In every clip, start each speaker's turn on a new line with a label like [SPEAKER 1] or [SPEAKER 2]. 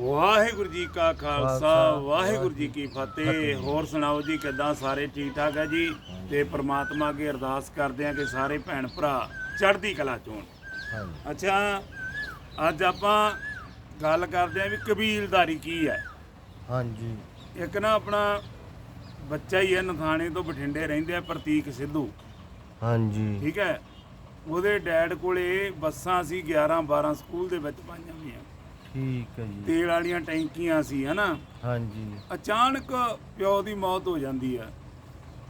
[SPEAKER 1] ਵਾਹਿਗੁਰੂ ਜੀ ਕਾ ਖਾਲਸਾ ਵਾਹਿਗੁਰੂ ਜੀ ਕੀ ਫਤਿਹ। ਹੋਰ ਸੁਣਾਓ ਜੀ ਕਿੱਦਾਂ ਸਾਰੇ ਠੀਕ ਠਾਕ ਹੈ ਜੀ? ਤੇ ਪ੍ਰਮਾਤਮਾ ਅੱਗੇ ਅਰਦਾਸ ਕਰਦੇ ਆ ਕਿ ਸਾਰੇ ਭੈਣ ਭਰਾ ਚੜ੍ਹਦੀ ਕਲਾ ਚ ਅੱਛਾ ਅੱਜ ਆਪਾਂ ਗੱਲ ਕਰਦੇ ਆ ਵੀ ਕਬੀਲਦਾਰੀ ਕੀ ਹੈ
[SPEAKER 2] ਹਾਂਜੀ।
[SPEAKER 1] ਇੱਕ ਨਾ ਆਪਣਾ ਬੱਚਾ ਹੀ ਹੈ ਨਥਾਣੇ ਤੋਂ ਬਠਿੰਡੇ ਰਹਿੰਦੇ ਆ ਪ੍ਰਤੀਕ ਸਿੱਧੂ।
[SPEAKER 2] ਹਾਂਜੀ।
[SPEAKER 1] ਠੀਕ ਹੈ? ਉਹਦੇ ਡੈਡ ਕੋਲੇ ਬੱਸਾਂ ਸੀ 11 12 ਸਕੂਲ ਦੇ ਵਿੱਚ ਪਾਈਆਂ ਹੋਈਆਂ।
[SPEAKER 2] ਠੀਕ ਹੈ ਜੀ।
[SPEAKER 1] ਤੇਲ ਵਾਲੀਆਂ ਟੈਂਕੀਆਂ ਸੀ ਹਨਾ?
[SPEAKER 2] ਹਾਂਜੀ।
[SPEAKER 1] ਅਚਾਨਕ ਪਿਓ ਦੀ ਮੌਤ ਹੋ ਜਾਂਦੀ ਆ।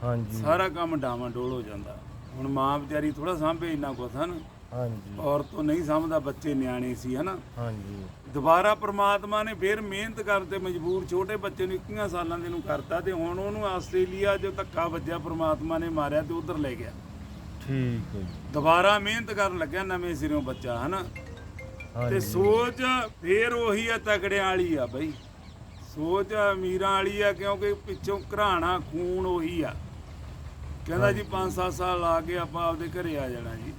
[SPEAKER 2] ਹਾਂਜੀ।
[SPEAKER 1] ਸਾਰਾ ਕੰਮ ਡਾਵਾਂ ਡੋਲ ਹੋ ਜਾਂਦਾ। ਹੁਣ ਮਾਂ ਵਿਚਾਰੀ ਥੋੜਾ ਸਾਂਭੇ ਇੰਨਾ ਕੁਛ ਹਨ?
[SPEAKER 2] ਹਾਂਜੀ।
[SPEAKER 1] ਔਰਤ ਤੋਂ ਨਹੀਂ ਸਮਝਦਾ ਬੱਚੇ ਨਿਆਣੇ ਸੀ ਹਨਾ?
[SPEAKER 2] ਹਾਂਜੀ।
[SPEAKER 1] ਦੁਬਾਰਾ ਪ੍ਰਮਾਤਮਾ ਨੇ ਫੇਰ ਮਿਹਨਤ ਕਰਨ ਤੇ ਮਜਬੂਰ ਛੋਟੇ ਬੱਚੇ ਨੂੰ 21 ਸਾਲਾਂ ਦੇ ਨੂੰ ਕਰਤਾ ਤੇ ਹੁਣ ਉਹਨੂੰ ਆਸਟ੍ਰੇਲੀਆ ਜੋ ਧੱਕਾ ਵੱਜਿਆ ਪ੍ਰਮਾਤਮਾ ਨੇ ਮਾਰਿਆ ਤੇ ਉਧਰ ਲੈ ਗਿਆ।
[SPEAKER 2] ਠੀਕ ਹੈ ਜੀ।
[SPEAKER 1] ਦੁਬਾਰਾ ਮਿਹਨਤ ਕਰਨ ਲੱਗਿਆ ਨਵੇਂ ਸਿਰੋਂ ਬੱਚਾ ਹਨਾ? ਤੇ ਸੋਚ ਫੇਰ ਉਹੀ ਆ ਤਕੜਿਆਂ ਵਾਲੀ ਆ ਬਈ। ਸੋਚ ਅਮੀਰਾਂ ਵਾਲੀ ਆ ਕਿਉਂਕਿ ਪਿੱਛੋਂ ਘਰਾਣਾ ਖੂਨ ਉਹੀ ਆ। ਕਹਿੰਦਾ ਜੀ 5-7 ਸਾਲ ਲਾ ਕੇ ਆਪਾਂ ਆਪਦੇ ਘਰੇ ਆ ਜਾਣਾ ਜੀ।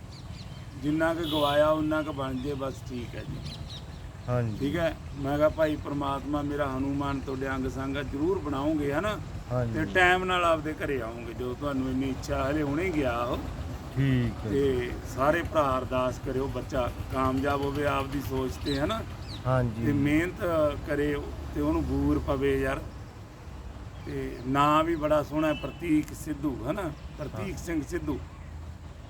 [SPEAKER 1] ਜਿੰਨਾ ਕੁ ਗਵਾਇਆ ਉਹਨਾਂ ਕੁ ਬਣ ਜੇ ਬਸ ਠੀਕ ਹੈ ਜੀ।
[SPEAKER 2] ਹਾਂਜੀ।
[SPEAKER 1] ਠੀਕ ਹੈ? ਮੈਂ ਕਿਹਾ ਭਾਈ ਪ੍ਰਮਾਤਮਾ ਮੇਰਾ ਹਨੂਮਾਨ ਤੁਹਾਡੇ ਅੰਗ ਸੰਗਾ ਜ਼ਰੂਰ ਬਣਾਉਂਗੇ ਹਨਾ? ਤੇ ਟਾਈਮ ਨਾਲ ਆਪਦੇ ਘਰੇ ਆਉਂਗੇ ਜੋ ਤੁਹਾਨੂੰ ਇੰਨੀ ਇੱਛਾ ਹਲੇ ਹੁਣੇ ਗਿਆ ਉਹ।
[SPEAKER 2] ਠੀਕ ਹੈ।
[SPEAKER 1] ਤੇ ਸਾਰੇ ਭਰਾ ਅਰਦਾਸ ਕਰਿਓ ਬੱਚਾ ਕਾਮਯਾਬ ਹੋਵੇ ਆਪਦੀ ਸੋਚ ਤੇ ਹਨਾ ਤੇ
[SPEAKER 2] ਹਾਂਜੀ।
[SPEAKER 1] ਮਿਹਨਤ ਕਰੇ ਤੇ ਉਹਨੂੰ ਬੂਰ ਪਵੇ ਯਾਰ। ਤੇ ਨਾਂ ਵੀ ਬੜਾ ਸੋਹਣਾ ਹੈ ਪ੍ਰਤੀਕ ਸਿੱਧੂ ਹਨਾ ਪ੍ਰਤੀਕ ਸਿੰਘ ਸਿੱਧੂ।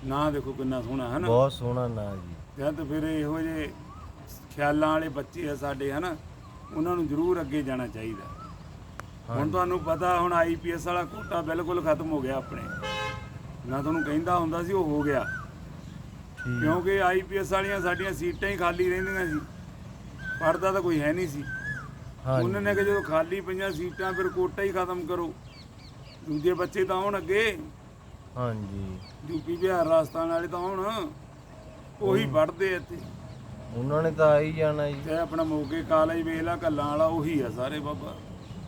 [SPEAKER 1] ਨਾਂ ਦੇਖੋ ਕਿੰਨਾ ਸੋਹਣਾ ਹਨਾ
[SPEAKER 2] ਬਹੁਤ ਸੋਹਣਾ ਨਾਂ ਜੀ।
[SPEAKER 1] ਜਾਂ ਤਾਂ ਫਿਰ ਇਹੋ ਜਿਹੇ ਖਿਆਲਾਂ ਵਾਲੇ ਬੱਚੇ ਆ ਸਾਡੇ ਹਨਾ ਉਹਨਾਂ ਨੂੰ ਜ਼ਰੂਰ ਅੱਗੇ ਜਾਣਾ ਚਾਹੀਦਾ। ਹੁਣ ਤੁਹਾਨੂੰ ਪਤਾ ਹੁਣ ਆਈਪੀਐਸ ਵਾਲਾ ਕੋਟਾ ਬਿਲਕੁਲ ਖਤਮ ਹੋ ਗਿਆ ਆਪਣੇ। ਮੈਂ ਤੁਹਾਨੂੰ ਕਹਿੰਦਾ ਹੁੰਦਾ ਸੀ ਉਹ ਹੋ ਗਿਆ। ਕਿਉਂਕਿ ਆਈਪੀਐਸ ਵਾਲੀਆਂ ਸਾਡੀਆਂ ਸੀਟਾਂ ਹੀ ਖਾਲੀ ਰਹਿੰਦੀਆਂ ਸੀ। ਪੜਦਾ ਤਾਂ ਕੋਈ ਹੈ ਨਹੀਂ ਸੀ। ਉਹਨਾਂ ਨੇ ਕਿ ਜਦੋਂ ਖਾਲੀ ਪਈਆਂ ਸੀਟਾਂ ਫਿਰ ਕੋਟਾ ਹੀ ਖਤਮ ਕਰੋ। ਦੂਜੇ ਬੱਚੇ ਤਾਂ ਆਉਣ ਅੱਗੇ।
[SPEAKER 2] ਹਾਂਜੀ।
[SPEAKER 1] ਯੂਪੀ ਬਿਹਾਰ ਰਾਜਸਥਾਨ ਵਾਲੇ ਤਾਂ ਆਉਣ ਉਹੀ ਪੜਦੇ ਇੱਥੇ।
[SPEAKER 2] ਉਹਨਾਂ ਨੇ ਤਾਂ ਆ ਹੀ ਜਾਣਾ ਜੀ।
[SPEAKER 1] ਤੇ ਆਪਣਾ ਮੋਗੇ ਕਾਲਜ ਵੇਖ ਲਾ ਕੱਲਾਂ ਵਾਲਾ ਉਹੀ ਆ ਸਾਰੇ ਬਾਬਾ।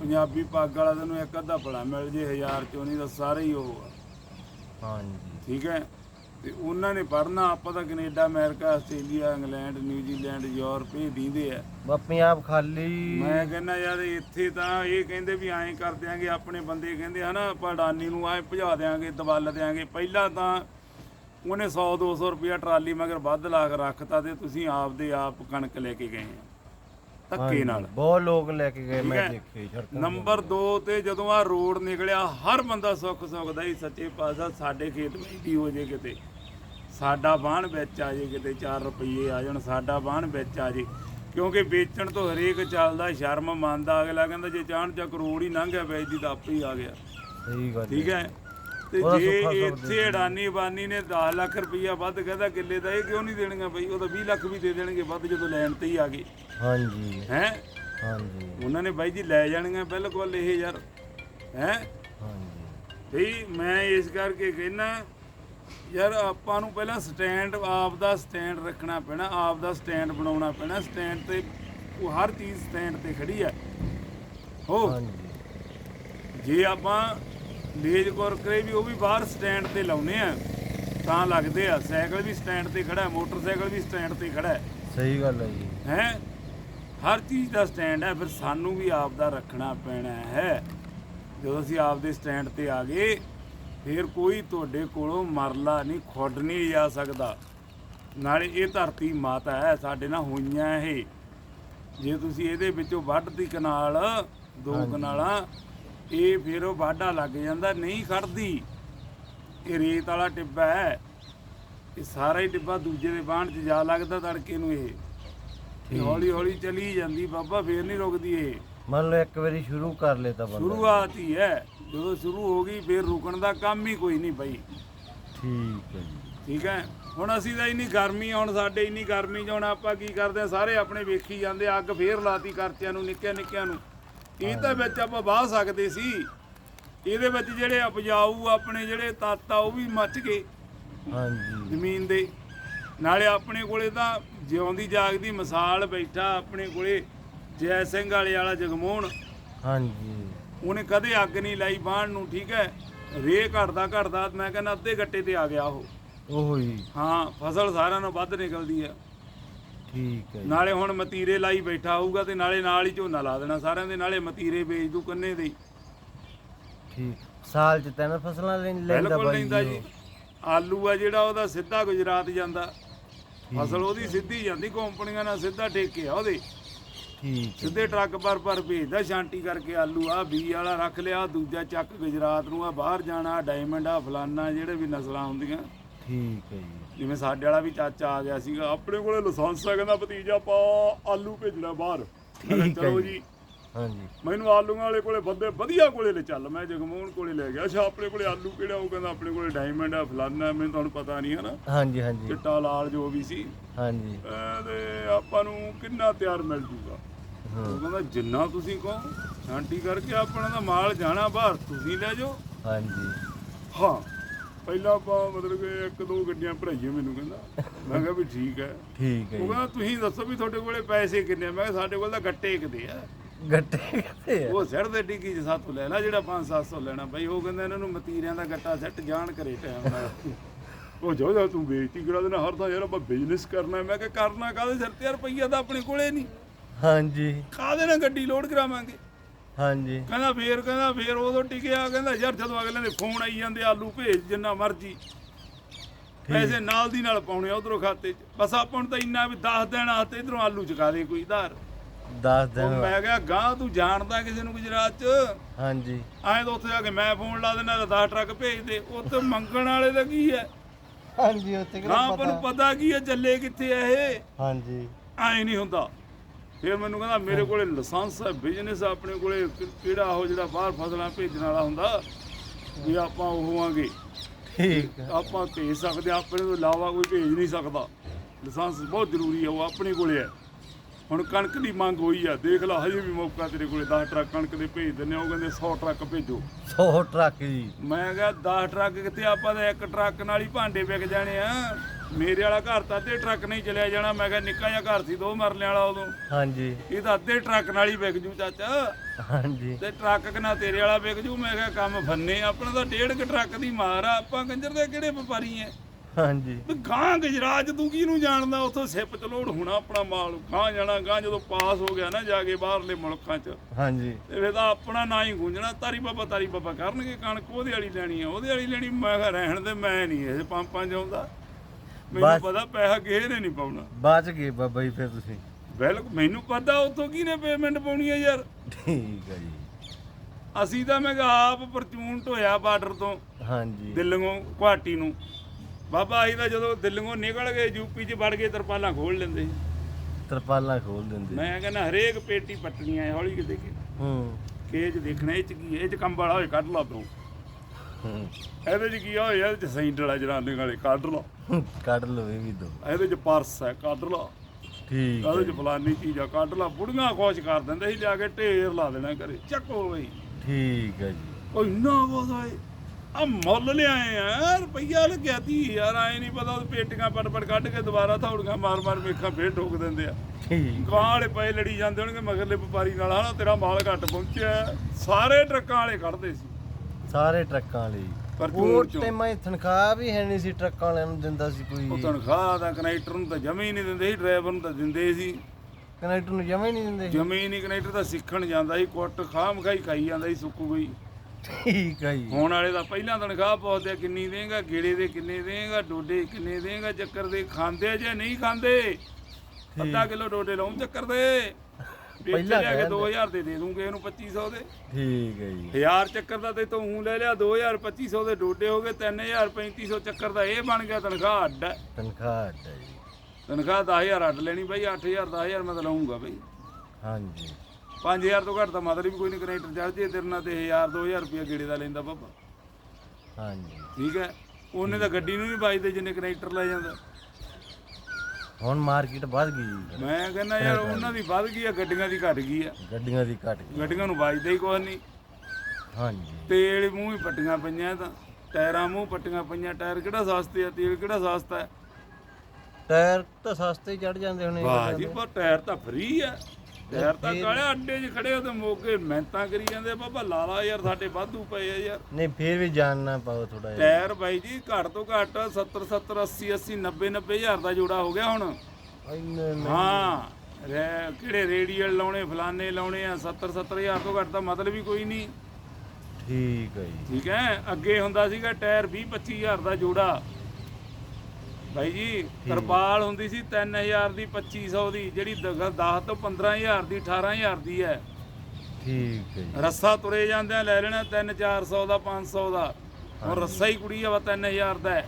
[SPEAKER 1] ਪੰਜਾਬੀ ਪੱਗ ਵਾਲਾ ਤੈਨੂੰ ਇੱਕ ਅੱਧਾ ਭਲਾ ਮਿਲ ਜੇ ਹਜ਼ਾਰ ਚੋਂ ਨਹੀਂ ਤਾਂ ਸਾਰੇ ਹੀ ਉਹ ਆ।
[SPEAKER 2] ਹਾਂਜੀ।
[SPEAKER 1] ਠੀਕ ਹੈ? ਤੇ ਉਹਨਾਂ ਨੇ ਪੜਨਾ ਆਪਾਂ ਤਾਂ Canada America Australia England New Zealand Europe ਇਹ ਦੀਂਦੇ ਆ।
[SPEAKER 2] ਬਾ ਪੰਜਾਬ ਖਾਲੀ।
[SPEAKER 1] ਮੈਂ ਕਹਿੰਦਾ ਯਾਰ ਇੱਥੇ ਤਾਂ ਇਹ ਕਹਿੰਦੇ ਵੀ ਐਂ ਕਰ ਦਿਆਂਗੇ ਆਪਣੇ ਬੰਦੇ ਕਹਿੰਦੇ ਹਨਾ ਆਪਾਂ ਅਡਾਨੀ ਨੂੰ ਐਂ ਭਜਾ ਦਿਆਂਗੇ ਦਬਲ ਦਿਆਂਗੇ। ਪਹਿਲਾਂ ਤਾਂ ਉਹਨੇ 100 200 ਰੁਪਿਆ ਟਰਾਲੀ ਮਗਰ ਵੱਧ ਲਾ ਕੇ ਰੱਖਤਾ ਤੇ ਤੁਸੀਂ ਆਪਦੇ ਆਪ ਕਣਕ ਲੈ ਕੇ ਗਏ ਆ। ਧੱਕੇ ਨਾਲ।
[SPEAKER 2] ਬਹੁਤ ਲੋਕ ਲੈ ਕੇ ਗਏ ਮੈਂ। ਦੇਖੇ ਸੜਕਾਂ
[SPEAKER 1] ਨੰਬਰ 2 ਤੇ ਜਦੋਂ ਆ ਰੋਡ ਨਿਕਲਿਆ ਹਰ ਬੰਦਾ ਸੁੱਖ ਸੁੱਖਦਾ ਹੀ ਸੱਚੇ ਪਾਤਸ਼ਾਹ ਸਾਡੇ ਖੇਤ ਮਹਿੰਦੀ ਹੋ ਜੇ ਕਿਤੇ। ਸਾਡਾ ਬਾਣ ਵਿੱਚ ਆ ਜੇ ਕਿਤੇ 4 ਰੁਪਏ ਆ ਜਾਣ ਸਾਡਾ ਬਾਣ ਵਿੱਚ ਆ ਜੇ। ਕਿਉਂਕਿ ਵੇਚਣ ਤੋਂ ਹਰੇਕ ਚੱਲਦਾ ਸ਼ਰਮ ਮੰਨਦਾ ਅਗਲਾ ਕਹਿੰਦਾ ਜੇ ਚਾਹਣ ਚ ਕਰੋੜ ਹੀ ਲੰਘਿਆ ਵੇਚਦੀ ਤਾਂ ਆਪੇ ਹੀ ਆ ਗਿਆ।
[SPEAKER 2] ਸਹੀ ਗੱਲ
[SPEAKER 1] ਠੀਕ ਹੈ। ਤੇ
[SPEAKER 2] ਉਹਦਾ
[SPEAKER 1] ਜੇ
[SPEAKER 2] ਸੁੱਖਾ ਸੁੱਖ
[SPEAKER 1] ਇੱਥੇ ਅਡਾਨੀ ਬਾਨੀ ਨੇ 10 ਲੱਖ ਰੁਪਈਆ ਵੱਧ ਕਹਿੰਦਾ ਕਿੱਲੇ ਦਾ ਇਹ ਕਿਉਂ ਨਹੀਂ ਦੇਣਗੇ ਬਈ? ਉਹ ਤਾਂ 20 ਲੱਖ ਵੀ ਦੇ ਦੇਣਗੇ ਵੱਧ ਜਦੋਂ ਲੈਣ ਤੇ ਹੀ ਆ ਗਏ।
[SPEAKER 2] ਹਾਂਜੀ।
[SPEAKER 1] ਹੈ?
[SPEAKER 2] ਹਾਂਜੀ।
[SPEAKER 1] ਉਹਨਾਂ ਨੇ ਬਾਈ ਜੀ ਲੈ ਜਾਣੀਆਂ ਬਿਲਕੁਲ ਇਹ ਯਾਰ। ਹੈ?
[SPEAKER 2] ਹਾਂਜੀ।
[SPEAKER 1] ਬਈ ਮੈਂ ਇਸ ਕਰਕੇ ਕਹਿਣਾ ਯਾਰ ਆਪਾਂ ਨੂੰ ਪਹਿਲਾਂ ਸਟੈਂਡ ਆਪ ਦਾ ਸਟੈਂਡ ਰੱਖਣਾ ਪੈਣਾ ਆਪ ਦਾ ਸਟੈਂਡ ਬਣਾਉਣਾ ਪੈਣਾ। ਸਟੈਂਡ ਤੇ ਉਹ ਹਰ ਚੀਜ਼ ਸਟੈਂਡ ਤੇ ਖੜੀ ਹੈ ਹੋ
[SPEAKER 2] ਹਾਂਜੀ।
[SPEAKER 1] ਜੇ ਆਪਾਂ ਲੇਜ ਕੁਰਕਰੇ ਵੀ ਉਹ ਵੀ ਬਾਹਰ ਸਟੈਂਡ ਤੇ ਲਾਉਨੇ ਆ। ਤਾਂ ਲੱਗਦੇ ਆ ਸਾਈਕਲ ਵੀ ਸਟੈਂਡ ਤੇ ਖੜਾ ਹੈ ਮੋਟਰਸਾਈਕਲ ਵੀ ਸਟੈਂਡ ਤੇ ਖੜਾ ਹੈ।
[SPEAKER 2] ਸਹੀ ਗੱਲ ਹੈ ਜੀ।
[SPEAKER 1] ਹੈ? ਹਰ ਚੀਜ਼ ਦਾ ਸਟੈਂਡ ਹੈ ਫਿਰ ਸਾਨੂੰ ਵੀ ਆਪ ਦਾ ਰੱਖਣਾ ਪੈਣਾ ਹੈ। ਜਦੋਂ ਅਸੀਂ ਆਪ ਦੇ ਸਟੈਂਡ ਤੇ ਆ ਗਏ ਫਿਰ ਕੋਈ ਤੁਹਾਡੇ ਕੋਲੋਂ ਮਰਲਾ ਨਹੀਂ ਖੁੱਡ ਨਹੀਂ ਜਾ ਸਕਦਾ। ਨਾਲੇ ਇਹ ਧਰਤੀ ਮਾਤਾ ਹੈ ਸਾਡੇ ਨਾਲ ਹੋਈਆਂ ਇਹ। ਜੇ ਤੁਸੀਂ ਇਹਦੇ ਵਿੱਚੋਂ ਵੱਢਦੀ ਕਨਾਲ ਦੋ। ਕਨਾਲਾਂ ਇਹ ਫਿਰ ਉਹ ਵਾਢਾ ਲੱਗ ਜਾਂਦਾ ਨਹੀਂ ਖੜਦੀ। ਇਹ ਰੇਤ ਵਾਲਾ ਟਿੱਬਾ ਹੈ। ਇਹ ਸਾਰਾ ਹੀ ਟਿੱਬਾ ਦੂਜੇ ਦੇ ਬਾਣ 'ਚ ਜਾ ਲੱਗਦਾ ਤੜਕੇ ਨੂੰ ਇਹ। ਇਹ। ਹੌਲੀ ਹੌਲੀ ਚਲੀ ਜਾਂਦੀ ਬਾਬਾ ਫੇਰ ਨਹੀਂ ਰੁਕਦੀ ਇਹ।
[SPEAKER 2] ਮੰਨ ਲਓ ਇੱਕ ਵਾਰੀ ਸ਼ੁਰੂ ਕਰ ਲੇ ਤਾਂ ਬੰਦਾ।
[SPEAKER 1] ਸ਼ੁਰੂਆਤ ਹੀ ਹੈ। ਜਦੋਂ ਸ਼ੁਰੂ ਹੋ ਗਈ ਫੇਰ ਰੁਕਣ ਦਾ ਕੰਮ ਹੀ ਕੋਈ ਨਹੀਂ ਬਈ।
[SPEAKER 2] ਠੀਕ ਹੈ ਜੀ।
[SPEAKER 1] ਠੀਕ ਹੈ? ਹੁਣ ਅਸੀਂ ਤਾਂ ਇੰਨੀ ਗਰਮੀ ਹੁਣ ਸਾਡੇ ਇੰਨੀ ਗਰਮੀ 'ਚ ਹੁਣ ਆਪਾਂ ਕੀ ਕਰਦੇ ਆ? ਸਾਰੇ ਆਪਣੇ ਵੇਖੀ ਜਾਂਦੇ ਅੱਗ ਫੇਰ ਲਾਤੀ ਕਰਚਿਆਂ ਨੂੰ ਨਿੱਕਿਆਂ ਨਿੱਕਿਆਂ ਨੂੰ। ਇਹ ਤਾਂ ਵਿੱਚ ਆਪਾਂ ਵਾਹ ਸਕਦੇ ਸੀ। ਇਹਦੇ ਵਿੱਚ ਜਿਹੜੇ ਉਪਜਾਊ ਆਪਣੇ ਜਿਹੜੇ ਤੱਤ ਆ ਉਹ ਵੀ ਮੱਚ ਗਏ।
[SPEAKER 2] ਹਾਂਜੀ।
[SPEAKER 1] ਜ਼ਮੀਨ ਦੇ। ਨਾਲੇ ਆਪਣੇ ਕੋਲੇ ਤਾਂ ਜਿਉਂਦੀ ਜਾਗਦੀ ਮਿਸਾਲ ਬੈਠਾ ਆਪਣੇ ਕੋਲੇ ਜੈ ਸਿੰਘ ਵਾਲੇ ਵਾਲਾ ਜਗਮੋਹਨ।
[SPEAKER 2] ਹਾਂਜੀ।
[SPEAKER 1] ਉਹਨੇ ਕਦੇ ਅੱਗ ਨਹੀਂ ਲਾਈ ਬਾਣ ਨੂੰ ਠੀਕ ਹੈ? ਰੇ ਘਟਦਾ ਘਟਦਾ ਮੈਂ ਕਹਿੰਦਾ ਅੱਧੇ ਗੱਟੇ ਤੇ ਆ ਗਿਆ ਉਹ।
[SPEAKER 2] ਉਹੋ। ਹੀ
[SPEAKER 1] ਹਾਂ ਫਸਲ ਸਾਰਿਆਂ ਨਾਲੋਂ ਵੱਧ ਨਿਕਲਦੀ ਹੈ
[SPEAKER 2] ਠੀਕ ਹੈ
[SPEAKER 1] ਨਾਲੇ ਹੁਣ ਮਤੀਰੇ ਲਾਈ ਬੈਠਾ ਹੋਊਗਾ ਤੇ ਨਾਲੇ ਨਾਲ ਹੀ ਝੋਨਾ ਲਾ ਦੇਣਾ ਸਾਰਿਆਂ ਦੇ ਨਾਲੇ ਮਤੀਰੇ ਵੇਚ ਦੂ ਕੰਨੇ ਦੇ ਹੀ।
[SPEAKER 2] ਠੀਕ। ਸਾਲ ਚ ਤਿੰਨ ਫਸਲਾਂ ਲੈ- ਲੈਂਦਾ
[SPEAKER 1] ਬਿਲਕੁਲ
[SPEAKER 2] ਬਾਈ
[SPEAKER 1] ਲੈਂਦਾ
[SPEAKER 2] ਜੀ।
[SPEAKER 1] ਆਲੂ ਆ ਜਿਹੜਾ ਉਹਦਾ ਸਿੱਧਾ ਗੁਜਰਾਤ ਜਾਂਦਾ। ਫਸਲ ਉਹਦੀ ਸਿੱਧੀ ਜਾਂਦੀ ਕੰਪਨੀਆਂ ਨਾਲ ਸਿੱਧਾ ਠੇਕੇ ਆ ਉਹਦੇ।
[SPEAKER 2] ਠੀਕ।
[SPEAKER 1] ਸਿੱਧੇ ਟਰੱਕ ਪਰ ਪਰ ਭੇਜਦਾ ਸ਼ਾਂਟੀ ਕਰਕੇ ਆਲੂ ਆ ਬੀ ਵਾਲਾ ਰੱਖ ਲਿਆ ਦੂਜਾ ਚੱਕ ਗੁਜਰਾਤ ਨੂੰ ਆ ਬਾਹਰ ਜਾਣਾ ਡਾਇਮੰਡ ਆ ਫਲਾਨਾ ਜਿਹੜੇ ਵੀ ਨਸਲਾਂ ਹੁੰਦੀਆਂ।
[SPEAKER 2] ਠੀਕ ਹੈ ਜੀ।
[SPEAKER 1] ਜਿਵੇਂ ਸਾਡੇ ਵਾਲਾ ਵੀ ਚਾਚਾ ਆ ਗਿਆ ਸੀਗਾ ਆਪਣੇ ਕੋਲੇ ਲਾਇਸੈਂਸ ਆ ਕਹਿੰਦਾ ਭਤੀਜਾ ਪਾ ਆਲੂ ਭੇਜਣਾ ਬਾਹਰ। ਮੈਂ ਕਿਹਾ
[SPEAKER 2] ਠੀਕ ਹੈ
[SPEAKER 1] ਚਲੋ
[SPEAKER 2] ਜੀ। ਹਾਂਜੀ।
[SPEAKER 1] ਮੈਨੂੰ ਆਲੂਆਂ ਵਾਲੇ ਕੋਲੇ ਬੰਦੇ ਵਧੀਆ ਕੋਲੇ ਲੈ ਚੱਲ ਮੈਂ ਜਗਮੋਹਨ ਕੋਲੇ ਲੈ ਗਿਆ। ਅੱਛਾ ਆਪਣੇ ਕੋਲੇ ਆਲੂ ਕਿਹੜਾ ਉਹ ਕਹਿੰਦਾ ਆਪਣੇ ਕੋਲੇ ਡਾਇਮੰਡ ਆ ਫਲਾਨਾ ਮੈਨੂੰ ਤੁਹਾਨੂੰ ਪਤਾ ਨਹੀਂ ਹੈ ਨਾ
[SPEAKER 2] ਹਾਂਜੀ ਹਾਂਜੀ।
[SPEAKER 1] ਚਿੱਟਾ ਲਾਲ ਜੋ ਵੀ ਸੀ।
[SPEAKER 2] ਹਾਂਜੀ।
[SPEAKER 1] ਅਹ ਤੇ ਆਪਾਂ ਨੂੰ ਕਿੰਨਾ ਤਿਆਰ ਮਿਲ ਜੂਗਾ?
[SPEAKER 2] ਹਾਂ।
[SPEAKER 1] ਉਹ ਕਹਿੰਦਾ ਜਿੰਨਾ ਤੁਸੀਂ ਕਹੋ ਸ਼ਾਂਤੀ ਕਰਕੇ ਆਪਣਾ ਦਾ ਮਾਲ ਜਾਣਾ ਬਾਹਰ ਤੁਸੀਂ ਲੈ ਜਾਓ।
[SPEAKER 2] ਹਾਂਜੀ।
[SPEAKER 1] ਹਾਂ। ਪਹਿਲਾਂ ਆਪਾਂ ਮਤਲਬ ਕਿ ਇੱਕ ਦੋ ਗੱਡੀਆਂ ਭਰਾਈਏ ਮੈਨੂੰ ਕਹਿੰਦਾ। ਮੈਂ ਕਿਹਾ ਵੀ ਠੀਕ ਹੈ।
[SPEAKER 2] ਠੀਕ ਹੈ
[SPEAKER 1] ਉਹ
[SPEAKER 2] ਜੀ।
[SPEAKER 1] ਕਹਿੰਦਾ ਤੁਸੀਂ ਦੱਸੋ ਵੀ ਤੁਹਾਡੇ ਕੋਲੇ ਪੈਸੇ ਕਿੰਨੇ ਆ? ਮੈਂ ਕਿਹਾ ਸਾਡੇ ਕੋਲ ਤਾਂ ਗੱਟੇ ਕਿਤੇ ਆ।
[SPEAKER 2] ਗੱਟੇ ਕਿੱਥੇ ਆ?
[SPEAKER 1] ਉਹ ਸਿਰ ਦੇ ਡਿੱਗੀ ਚ ਸਾਥੋਂ ਲੈ ਲੈ ਜਿਹੜਾ 5-700 ਲੈਣਾ ਬਈ। ਉਹ ਕਹਿੰਦਾ ਇਹਨਾਂ ਨੂੰ ਮਤੀਰਿਆਂ ਦਾ ਗੱਟਾ ਸੈੱਟ ਜਾਣ ਕਰੇ ਟਾਈਮ ਨਾਲ। ਉਹ ਜੋ ਜੋ ਤੂੰ ਵੇਚਤੀ ਕਿਹੜਾ ਦਿਨ ਹਰ ਥਾਂ ਯਾਰ ਆਪਾਂ ਬਿਜ਼ਨਸ ਕਰਨਾ ਮੈਂ ਕਿਹਾ ਕਰਨਾ ਕਾਹਦੇ ਸਿਰ ਤੇ ਯਾਰ? ਰੁਪਈਆ ਤਾਂ ਆਪਣੇ ਕੋਲੇ ਨਹੀਂ।
[SPEAKER 2] ਹਾਂਜੀ।
[SPEAKER 1] ਕਾਹਦੇ ਨਾਲ ਗੱਡੀ ਲੋਡ ਕਰਾਵਾਂਗੇ?
[SPEAKER 2] ਹਾਂਜੀ।
[SPEAKER 1] ਕਹਿੰਦਾ ਫੇਰ ਕਹਿੰਦਾ ਫੇਰ ਉਦੋਂ ਟਿਕਿਆ ਕਹਿੰਦਾ ਯਾਰ ਜਦੋਂ ਅਗਲੇ ਦੇ ਫੋਨ ਆਈ ਜਾਂਦੇ ਆਲੂ ਭੇਜ ਜਿੰਨਾ ਮਰਜ਼ੀ। ਪੈਸੇ ਨਾਲ ਦੀ ਨਾਲ ਪਾਉਣੇ ਉਧਰੋਂ ਖਾਤੇ 'ਚ। ਬਸ ਆਪਾਂ ਨੂੰ ਤਾਂ ਇੰਨਾ ਵੀ 10 ਦਿਨ ਆਤੇ ਇਧਰੋਂ ਆਲੂ ਚੁਕਾ ਦੇ ਕੋਈ ਧਾਰ
[SPEAKER 2] ਦੱਸ
[SPEAKER 1] ਉਹ
[SPEAKER 2] ਦਿਨ
[SPEAKER 1] ਮੈਂ ਕਿਹਾ ਗਾਂ ਤੂੰ ਜਾਣਦਾ ਕਿਸੇ ਨੂੰ ਗੁਜਰਾਤ 'ਚ?
[SPEAKER 2] ਹਾਂਜੀ।
[SPEAKER 1] ਐਂ ਤਾਂ ਉੱਥੇ ਜਾ ਕੇ ਮੈਂ ਫੋਨ ਲਾ ਦੇਣਾ ਤਾਂ 10 ਟਰੱਕ ਭੇਜ ਦੇ। ਉੱਥੇ ਮੰਗਣ ਵਾਲੇ ਦਾ ਕੀ ਹੈ?
[SPEAKER 2] ਹਾਂਜੀ ਉੱਥੇ
[SPEAKER 1] ਗਾਂ ਆਪਾਂ ਨੂੰ ਪਤਾ? ਕੀ ਹੈ ਚੱਲੇ ਕਿੱਥੇ ਆ ਇਹ?
[SPEAKER 2] ਹਾਂਜੀ।
[SPEAKER 1] ਐਂ ਨਹੀਂ ਹੁੰਦਾ। ਫਿਰ ਮੈਨੂੰ ਕਹਿੰਦਾ ਮੇਰੇ ਕੋਲੇ ਲਾਇਸੈਂਸ ਹੈ ਬਿਜ਼ਨਸ ਆਪਣੇ ਕੋਲੇ ਕਿਹੜਾ ਉਹ ਜਿਹੜਾ ਬਾਹਰ ਫਸਲਾਂ ਭੇਜਣ ਵਾਲਾ ਹੁੰਦਾ ਵੀ ਆਪਾਂ ਉਹ ਹੋਵਾਂਗੇ।
[SPEAKER 2] ਠੀਕ
[SPEAKER 1] ਆਪਾਂ ਭੇਜ ਸਕਦੇ ਆਪਣੇ ਤੋਂ ਇਲਾਵਾ ਕੋਈ ਭੇਜ ਨਹੀਂ ਸਕਦਾ। ਲਾਇਸੈਂਸ ਬਹੁਤ ਜ਼ਰੂਰੀ ਹੈ ਉਹ ਆਪਣੇ ਕੋਲੇ ਹੈ। ਹੁਣ ਕਣਕ ਦੀ ਮੰਗ ਹੋਈ ਆ ਦੇਖ ਲਾ ਹਜੇ ਵੀ ਮੌਕਾ ਤੇਰੇ ਕੋਲੇ 10 ਟਰੱਕ ਕਣਕ ਦੇ ਭੇਜ ਆ ਉਹ ਕਹਿੰਦੇ 100 ਟਰੱਕ ਭੇਜੋ।
[SPEAKER 2] 100 ਟਰੱਕ ਜੀ।
[SPEAKER 1] ਮੈਂ ਕਿਹਾ 10 ਟਰੱਕ ਕਿੱਥੇ ਆਪਾਂ ਤਾਂ ਇੱਕ ਟਰੱਕ ਨਾਲ ਹੀ ਭਾਂਡੇ ਵਿਕ ਜਾਣੇ ਆ। ਮੇਰੇ ਵਾਲਾ ਘਰ ਤਾਂ ਅੱਧੇ ਟਰੱਕ ਨਹੀਂ ਚਲਿਆ ਜਾਣਾ ਮੈਂ ਕਿਹਾ ਨਿੱਕਾ ਜਿਹਾ ਘਰ ਸੀ ਦੋ ਮਰਲੇ ਵਾਲਾ ਉਦੋਂ।
[SPEAKER 2] ਹਾਂਜੀ।
[SPEAKER 1] ਇਹ ਤਾਂ ਅੱਧੇ ਟਰੱਕ ਨਾਲ ਹੀ ਵਿਕ ਜੂ ਚਾਚਾ।
[SPEAKER 2] ਹਾਂਜੀ।
[SPEAKER 1] ਤੇ ਟਰੱਕ ਕਨਾ ਤੇਰੇ ਵਾਲਾ ਵਿਕ ਜੂ ਮੈਂ ਕਿਹਾ ਕੰਮ ਫੰਨੇ ਆਪਣਾ ਤਾਂ ਡੇਢ ਕੁ ਟਰੱਕ ਦੀ ਮਾਰ ਆ ਆਪਾਂ ਕੰਜਰ ਦੇ ਕਿਹੜੇ ਵਪਾਰੀ ਐ?
[SPEAKER 2] ਹਾਂਜੀ।
[SPEAKER 1] ਵੀ ਗਾਂ ਗੁਜਰਾਤ ਤੂੰ ਕਿਹਨੂੰ ਜਾਣਦਾ? ਉੱਥੋਂ ਸਿਪ ਚ ਲੋਡ ਹੋਣਾ ਆਪਣਾ ਮਾਲ। ਗਾਂ ਜਾਣਾ ਗਾਂ ਜਦੋਂ ਪਾਸ ਹੋ ਗਿਆ ਨਾ ਜਾ ਕੇ ਬਾਹਰਲੇ ਮੁਲਕਾਂ ਚ।
[SPEAKER 2] ਹਾਂਜੀ।
[SPEAKER 1] ਤੇ ਫਿਰ ਤਾਂ ਆਪਣਾ ਨਾਂ ਹੀ ਗੂੰਜਣਾ ਤਾਰੀ ਬਾਬਾ ਤਾਰੀ ਬਾਬਾ ਕਰਨਗੇ ਕਣਕ ਉਹਦੇ ਵਾਲੀ ਲੈਣੀ ਆ ਉਹਦੇ ਵਾਲੀ ਲੈਣੀ। ਮੈਂ ਕਿਹਾ ਰਹਿਣ ਦੇ ਮੈਂ ਨਹੀਂ ਇਹ ਪੰਪਾਂ 'ਚ ਆਉਂਦਾ। ਮੈਨੂੰ
[SPEAKER 2] ਬਸ।
[SPEAKER 1] ਪਤਾ ਪੈਸਾ ਕਿਸੇ ਨੇ ਨਹੀਂ ਪਾਉਣਾ।
[SPEAKER 2] ਬਚ ਗਏ ਬਾਬਾ ਜੀ ਫਿਰ ਤੁਸੀਂ।
[SPEAKER 1] ਬਿਲਕੁਲ ਮੈਨੂੰ ਪਤਾ ਉੱਥੋਂ ਕਿਹਨੇ ਪੇਮੈਂਟ ਪਾਉਣੀ ਹੈ ਯਾਰ।
[SPEAKER 2] ਠੀਕ ਹੈ ਜੀ।
[SPEAKER 1] ਅਸੀਂ ਤਾਂ ਮੈਂ ਕਿਹਾ ਆਪ ਪਰਚੂਨ ਢੋਇਆ ਬਾਰਡਰ ਤੋਂ।
[SPEAKER 2] ਹਾਂਜੀ।
[SPEAKER 1] ਦਿੱਲੀੋਂ ਗੁਹਾਟੀ ਨੂੰ। ਬਾਬਾ ਆਈ ਤਾਂ ਜਦੋਂ ਦਿੱਲੀੋਂ ਨਿਕਲ ਗਏ ਯੂਪੀ 'ਚ ਵੜ ਗਏ ਤਰਪਾਲਾਂ ਖੋਲ ਲੈਂਦੇ ਸੀ।
[SPEAKER 2] ਤਰਪਾਲਾਂ ਖੋਲ ਦਿੰਦੇ।
[SPEAKER 1] ਮੈਂ ਕਹਿੰਦਾ ਹਰੇਕ ਪੇਟੀ ਪੱਟਣੀ ਐ ਹੌਲੀ ਕਿਤੇ ਕਿ
[SPEAKER 2] ਹੂੰ।
[SPEAKER 1] ਕੇਜ ਦੇਖਣਾ ਇਹ 'ਚ ਕੀ ਇਹ 'ਚ ਕੰਬਲ ਹੋਏ ਕੱਢ ਲਾ ਤੂੰ।
[SPEAKER 2] ਹੂੰ।
[SPEAKER 1] ਇਹਦੇ 'ਚ ਕੀ ਆ ਇਹਦੇ 'ਚ ਸੈਂਡਲ ਆ ਜਨਾਨੇ ਵਾਲੇ ਕੱਢ ਲਾ।
[SPEAKER 2] ਕੱਢ ਲਓ ਇਹ ਵੀ ਦੋ।
[SPEAKER 1] ਇਹਦੇ 'ਚ ਪਰਸ ਹੈ ਕੱਢ ਲਾ।
[SPEAKER 2] ਠੀਕ ਹੈ।
[SPEAKER 1] ਇਹਦੇ 'ਚ ਫਲਾਨੀ ਚੀਜ਼ ਆ ਕੱਢ ਲਾ। ਬੁੜੀਆਂ ਖੁਸ਼ ਕਰ ਦਿੰਦੇ ਸੀ ਜਾ ਕੇ ਢੇਰ ਲਾ ਦੇਣਾ ਘਰੇ। ਚੱਕੋ ਬਈ।
[SPEAKER 2] ਠੀਕ ਹੈ ਜੀ।
[SPEAKER 1] ਉਹ ਇੰਨਾ ਕੁਛ ਆਏ ਆ ਮੁੱਲ ਲਿਆਏ ਆ ਰੁਪਈਆ ਲੱਗਿਆ ਤੀ ਯਾਰ ਆਏ ਨਹੀਂ ਪਤਾ ਉਹ ਪੇਟੀਆਂ ਪਟ ਪਟ ਕੱਢ ਕੇ ਦੁਬਾਰਾ ਥੌੜੀਆਂ ਮਾਰ ਮਾਰ ਵੇਖਾਂ ਫੇਰ ਠੋਕ ਦਿੰਦੇ ਆ। ਗਾਂ ਵਾਲੇ ਪਏ ਲੜੀ ਜਾਂਦੇ ਹੋਣਗੇ ਮਗਰਲੇ ਵਪਾਰੀ ਨਾਲ ਹਨਾ ਤੇਰਾ ਮਾਲ ਘੱਟ ਪਹੁੰਚਿਆ। ਸਾਰੇ ਟਰੱਕਾਂ ਵਾਲੇ ਕੱਢਦੇ ਸੀ।
[SPEAKER 2] ਸਾਰੇ ਟਰੱਕਾਂ ਲਈ
[SPEAKER 1] ਪਰ
[SPEAKER 2] ਉਹ ਟਾਈਮਾਂ 'ਚ ਤਨਖਾਹ ਵੀ ਹੈ ਨਹੀਂ ਸੀ ਟਰੱਕਾਂ ਵਾਲਿਆਂ ਨੂੰ ਦਿੰਦਾ ਸੀ
[SPEAKER 1] ਉਹ
[SPEAKER 2] ਕੋਈ
[SPEAKER 1] ਤਨਖਾਹ ਦਾ ਕਨੈਕਟਰ ਨੂੰ ਤਾਂ ਜਮੇ ਹੀ ਨਹੀਂ ਦਿੰਦੇ ਸੀ ਡਰਾਈਵਰ ਨੂੰ ਤਾਂ ਦਿੰਦੇ ਸੀ।
[SPEAKER 2] ਕਨੈਕਟਰ ਨੂੰ ਜਮਾ ਹੀ ਨਹੀਂ ਦਿੰਦੇ।
[SPEAKER 1] ਜਮੇ ਹੀ ਨਹੀਂ ਕਨੈਕਟਰ ਤਾਂ ਸਿੱਖਣ ਜਾਂਦਾ ਸੀ ਕੁੱਟ ਖਾਮ ਖਾਈ ਖਾਈ ਜਾਂਦਾ ਸੀ ਸੁੱਕੂ ਗਈ।
[SPEAKER 2] ਠੀਕ ਹੈ ਜੀ।
[SPEAKER 1] ਹੋਣ ਵਾਲੇ ਦਾ ਪਹਿਲਾਂ ਤਨਖਾਹ ਪੁੱਛਦੇ ਆ, ਕਿੰਨੀ ਦੇਗਾ ਗੇੜੇ ਦੇ ਕਿੰਨੇ ਦੇਗਾ ਡੋਡੇ ਕਿੰਨੇ ਦੇਗਾ ਚੱਕਰ ਦੇ ਖਾਂਦੇ ਜਾਂ ਨਹੀਂ ਖਾਂਦੇ? ਅੱਧਾ ਕਿਲੋ ਡੋਡੇ ਲਾਉਂ ਚੱਕਰ ਦੇ।
[SPEAKER 2] ਪਹਿਲਾਂ
[SPEAKER 1] ਲਿਆ ਕੇ
[SPEAKER 2] ਕਹਿੰਦੇ।
[SPEAKER 1] 2000 ਦੇ ਦੇ ਦੂੰਗੇ ਇਹਨੂੰ 2500 ਦੇ।
[SPEAKER 2] ਠੀਕ ਹੈ ਜੀ।
[SPEAKER 1] 1000 ਚੱਕਰ ਦਾ ਤੇ ਤੂੰ ਊਂ ਲੈ ਲਿਆ 2000 2500 ਦੇ ਡੋਡੇ ਹੋ ਗਏ 3000 3500 ਚੱਕਰ ਦਾ ਇਹ ਬਣ ਗਿਆ ਤਨਖਾਹ ਅੱਡ ਹੈ।
[SPEAKER 2] ਤਨਖਾਹ ਅੱਡਾ ਜੀ।
[SPEAKER 1] ਤਨਖਾਹ 10000 ਅੱਡ ਲੈਣੀ ਬਾਈ 8000 10000 ਮੈਂ ਤਾਂ ਲਾਉਂਗਾ ਬਾਈ।
[SPEAKER 2] ਹਾਂਜੀ।
[SPEAKER 1] 5000 ਤੋਂ ਘੱਟ ਤਾਂ ਮਤਲਬ ਵੀ ਕੋਈ ਨਹੀਂ ਕਨੈਕਟਰ ਚੜ ਜੇ ਤੇਰੇ ਨਾਲ ਤੇ 1000 2000 ਰੁਪਏ ਗੇੜੇ ਦਾ ਲੈਂਦਾ ਬਾਬਾ।
[SPEAKER 2] ਹਾਂਜੀ।
[SPEAKER 1] ਠੀਕ ਹੈ? ਉਹਨੇ ਤਾਂ ਗੱਡੀ ਨੂੰ ਨਹੀਂ ਵੱਜਦੇ ਜਿੰਨੇ ਕਨੈਕਟਰ ਲੈ ਜਾਂਦਾ।
[SPEAKER 2] ਹੁਣ ਮਾਰਕੀਟ ਵੱਧ ਗਈ ਜੀ।
[SPEAKER 1] ਮੈਂ ਕਹਿੰਦਾ ਯਾਰ ਉਹਨਾਂ ਦੀ। ਵੱਧ ਗਈ ਆ ਗੱਡੀਆਂ ਦੀ ਘਟ ਗਈ ਆ।
[SPEAKER 2] ਗੱਡੀਆਂ ਦੀ ਘਟ ਗਈ।
[SPEAKER 1] ਗੱਡੀਆਂ ਨੂੰ ਵੱਜਦਾ ਹੀ ਕੁਛ ਨਹੀਂ।
[SPEAKER 2] ਹਾਂਜੀ।
[SPEAKER 1] ਤੇਲ ਮੂੰਹ ਹੀ ਪੱਟੀਆਂ ਪਈਆਂ ਤਾਂ। ਟਾਇਰਾਂ ਮੂੰਹ ਪੱਟੀਆਂ ਪਈਆਂ। ਟਾਇਰ ਕਿਹੜਾ ਸਸਤੇ ਆ? ਤੇਲ ਕਿਹੜਾ ਸਸਤਾ ਹੈ
[SPEAKER 2] ਟਾਇਰ ਤਾਂ ਸਸਤੇ ਚੜ ਜਾਂਦੇ ਹੋਣੇ।
[SPEAKER 1] ਵਾਹ ਜੀ ਪਰ ਟਾਇਰ ਤਾਂ ਫ੍ਰੀ ਆ। ਟਾਇਰ ਤਾਂ ਕਾਲੇ ਅੱਡੇ 'ਚ ਖੜੇ ਹੋ ਤੇ ਮੋਗੇ ਮਿਹਨਤਾਂ ਕਰੀ ਜਾਂਦੇ ਆ, ਬਾਬਾ ਲਾਲਾ ਯਾਰ ਸਾਡੇ ਵਾਧੂ ਪਏ ਆ ਯਾਰ।
[SPEAKER 2] ਨਹੀਂ ਫੇਰ ਵੀ ਜਾਣਨਾ ਪਾਓ ਥੋੜਾ ਜਿਹਾ।
[SPEAKER 1] ਟਾਇਰ ਬਾਈ ਜੀ ਘੱਟ ਤੋਂ ਘੱਟ 70 70 80 80 90 90 ਹਜ਼ਾਰ ਦਾ ਜੋੜਾ ਹੋ ਗਿਆ ਹੁਣ।
[SPEAKER 2] ਇੰਨੇ ਨਹੀਂ।
[SPEAKER 1] ਹਾਂ ਰੇ- ਕਿਹੜੇ ਰੇਡੀਅਲ ਲਾਉਣੇ ਫਲਾਣੇ ਲਾਉਣੇ ਆ 70 70000 ਤੋਂ ਘੱਟ ਤਾਂ ਮਤਲਬ ਹੀ ਕੋਈ ਨਹੀਂ।
[SPEAKER 2] ਠੀਕ ਹੈ ਜੀ।
[SPEAKER 1] ਠੀਕ ਹੈ ਅੱਗੇ ਹੁੰਦਾ ਸੀਗਾ ਟਾਇਰ 20 25000 ਦਾ ਜੋੜਾ। ਭਾਈ ਜੀ ਤਰਪਾਲ ਹੁੰਦੀ ਸੀ 3000 ਦੀ 2500 ਦੀ ਜਿਹੜੀ 10 ਤੋਂ 15000 ਦੀ 18000 ਦੀ ਹੈ।
[SPEAKER 2] ਠੀਕ ਹੈ ਜੀ।
[SPEAKER 1] ਰੱਸਾ ਤੁਰੇ ਜਾਂਦੇ ਆ ਲੈ ਲੈਣਾ 3 400 ਦਾ 500 ਦਾ। ਹੁਣ ਰੱਸਾ ਹੀ ਕੁੜੀ ਆ ਵਾ 3000 ਦਾ ਹੈ।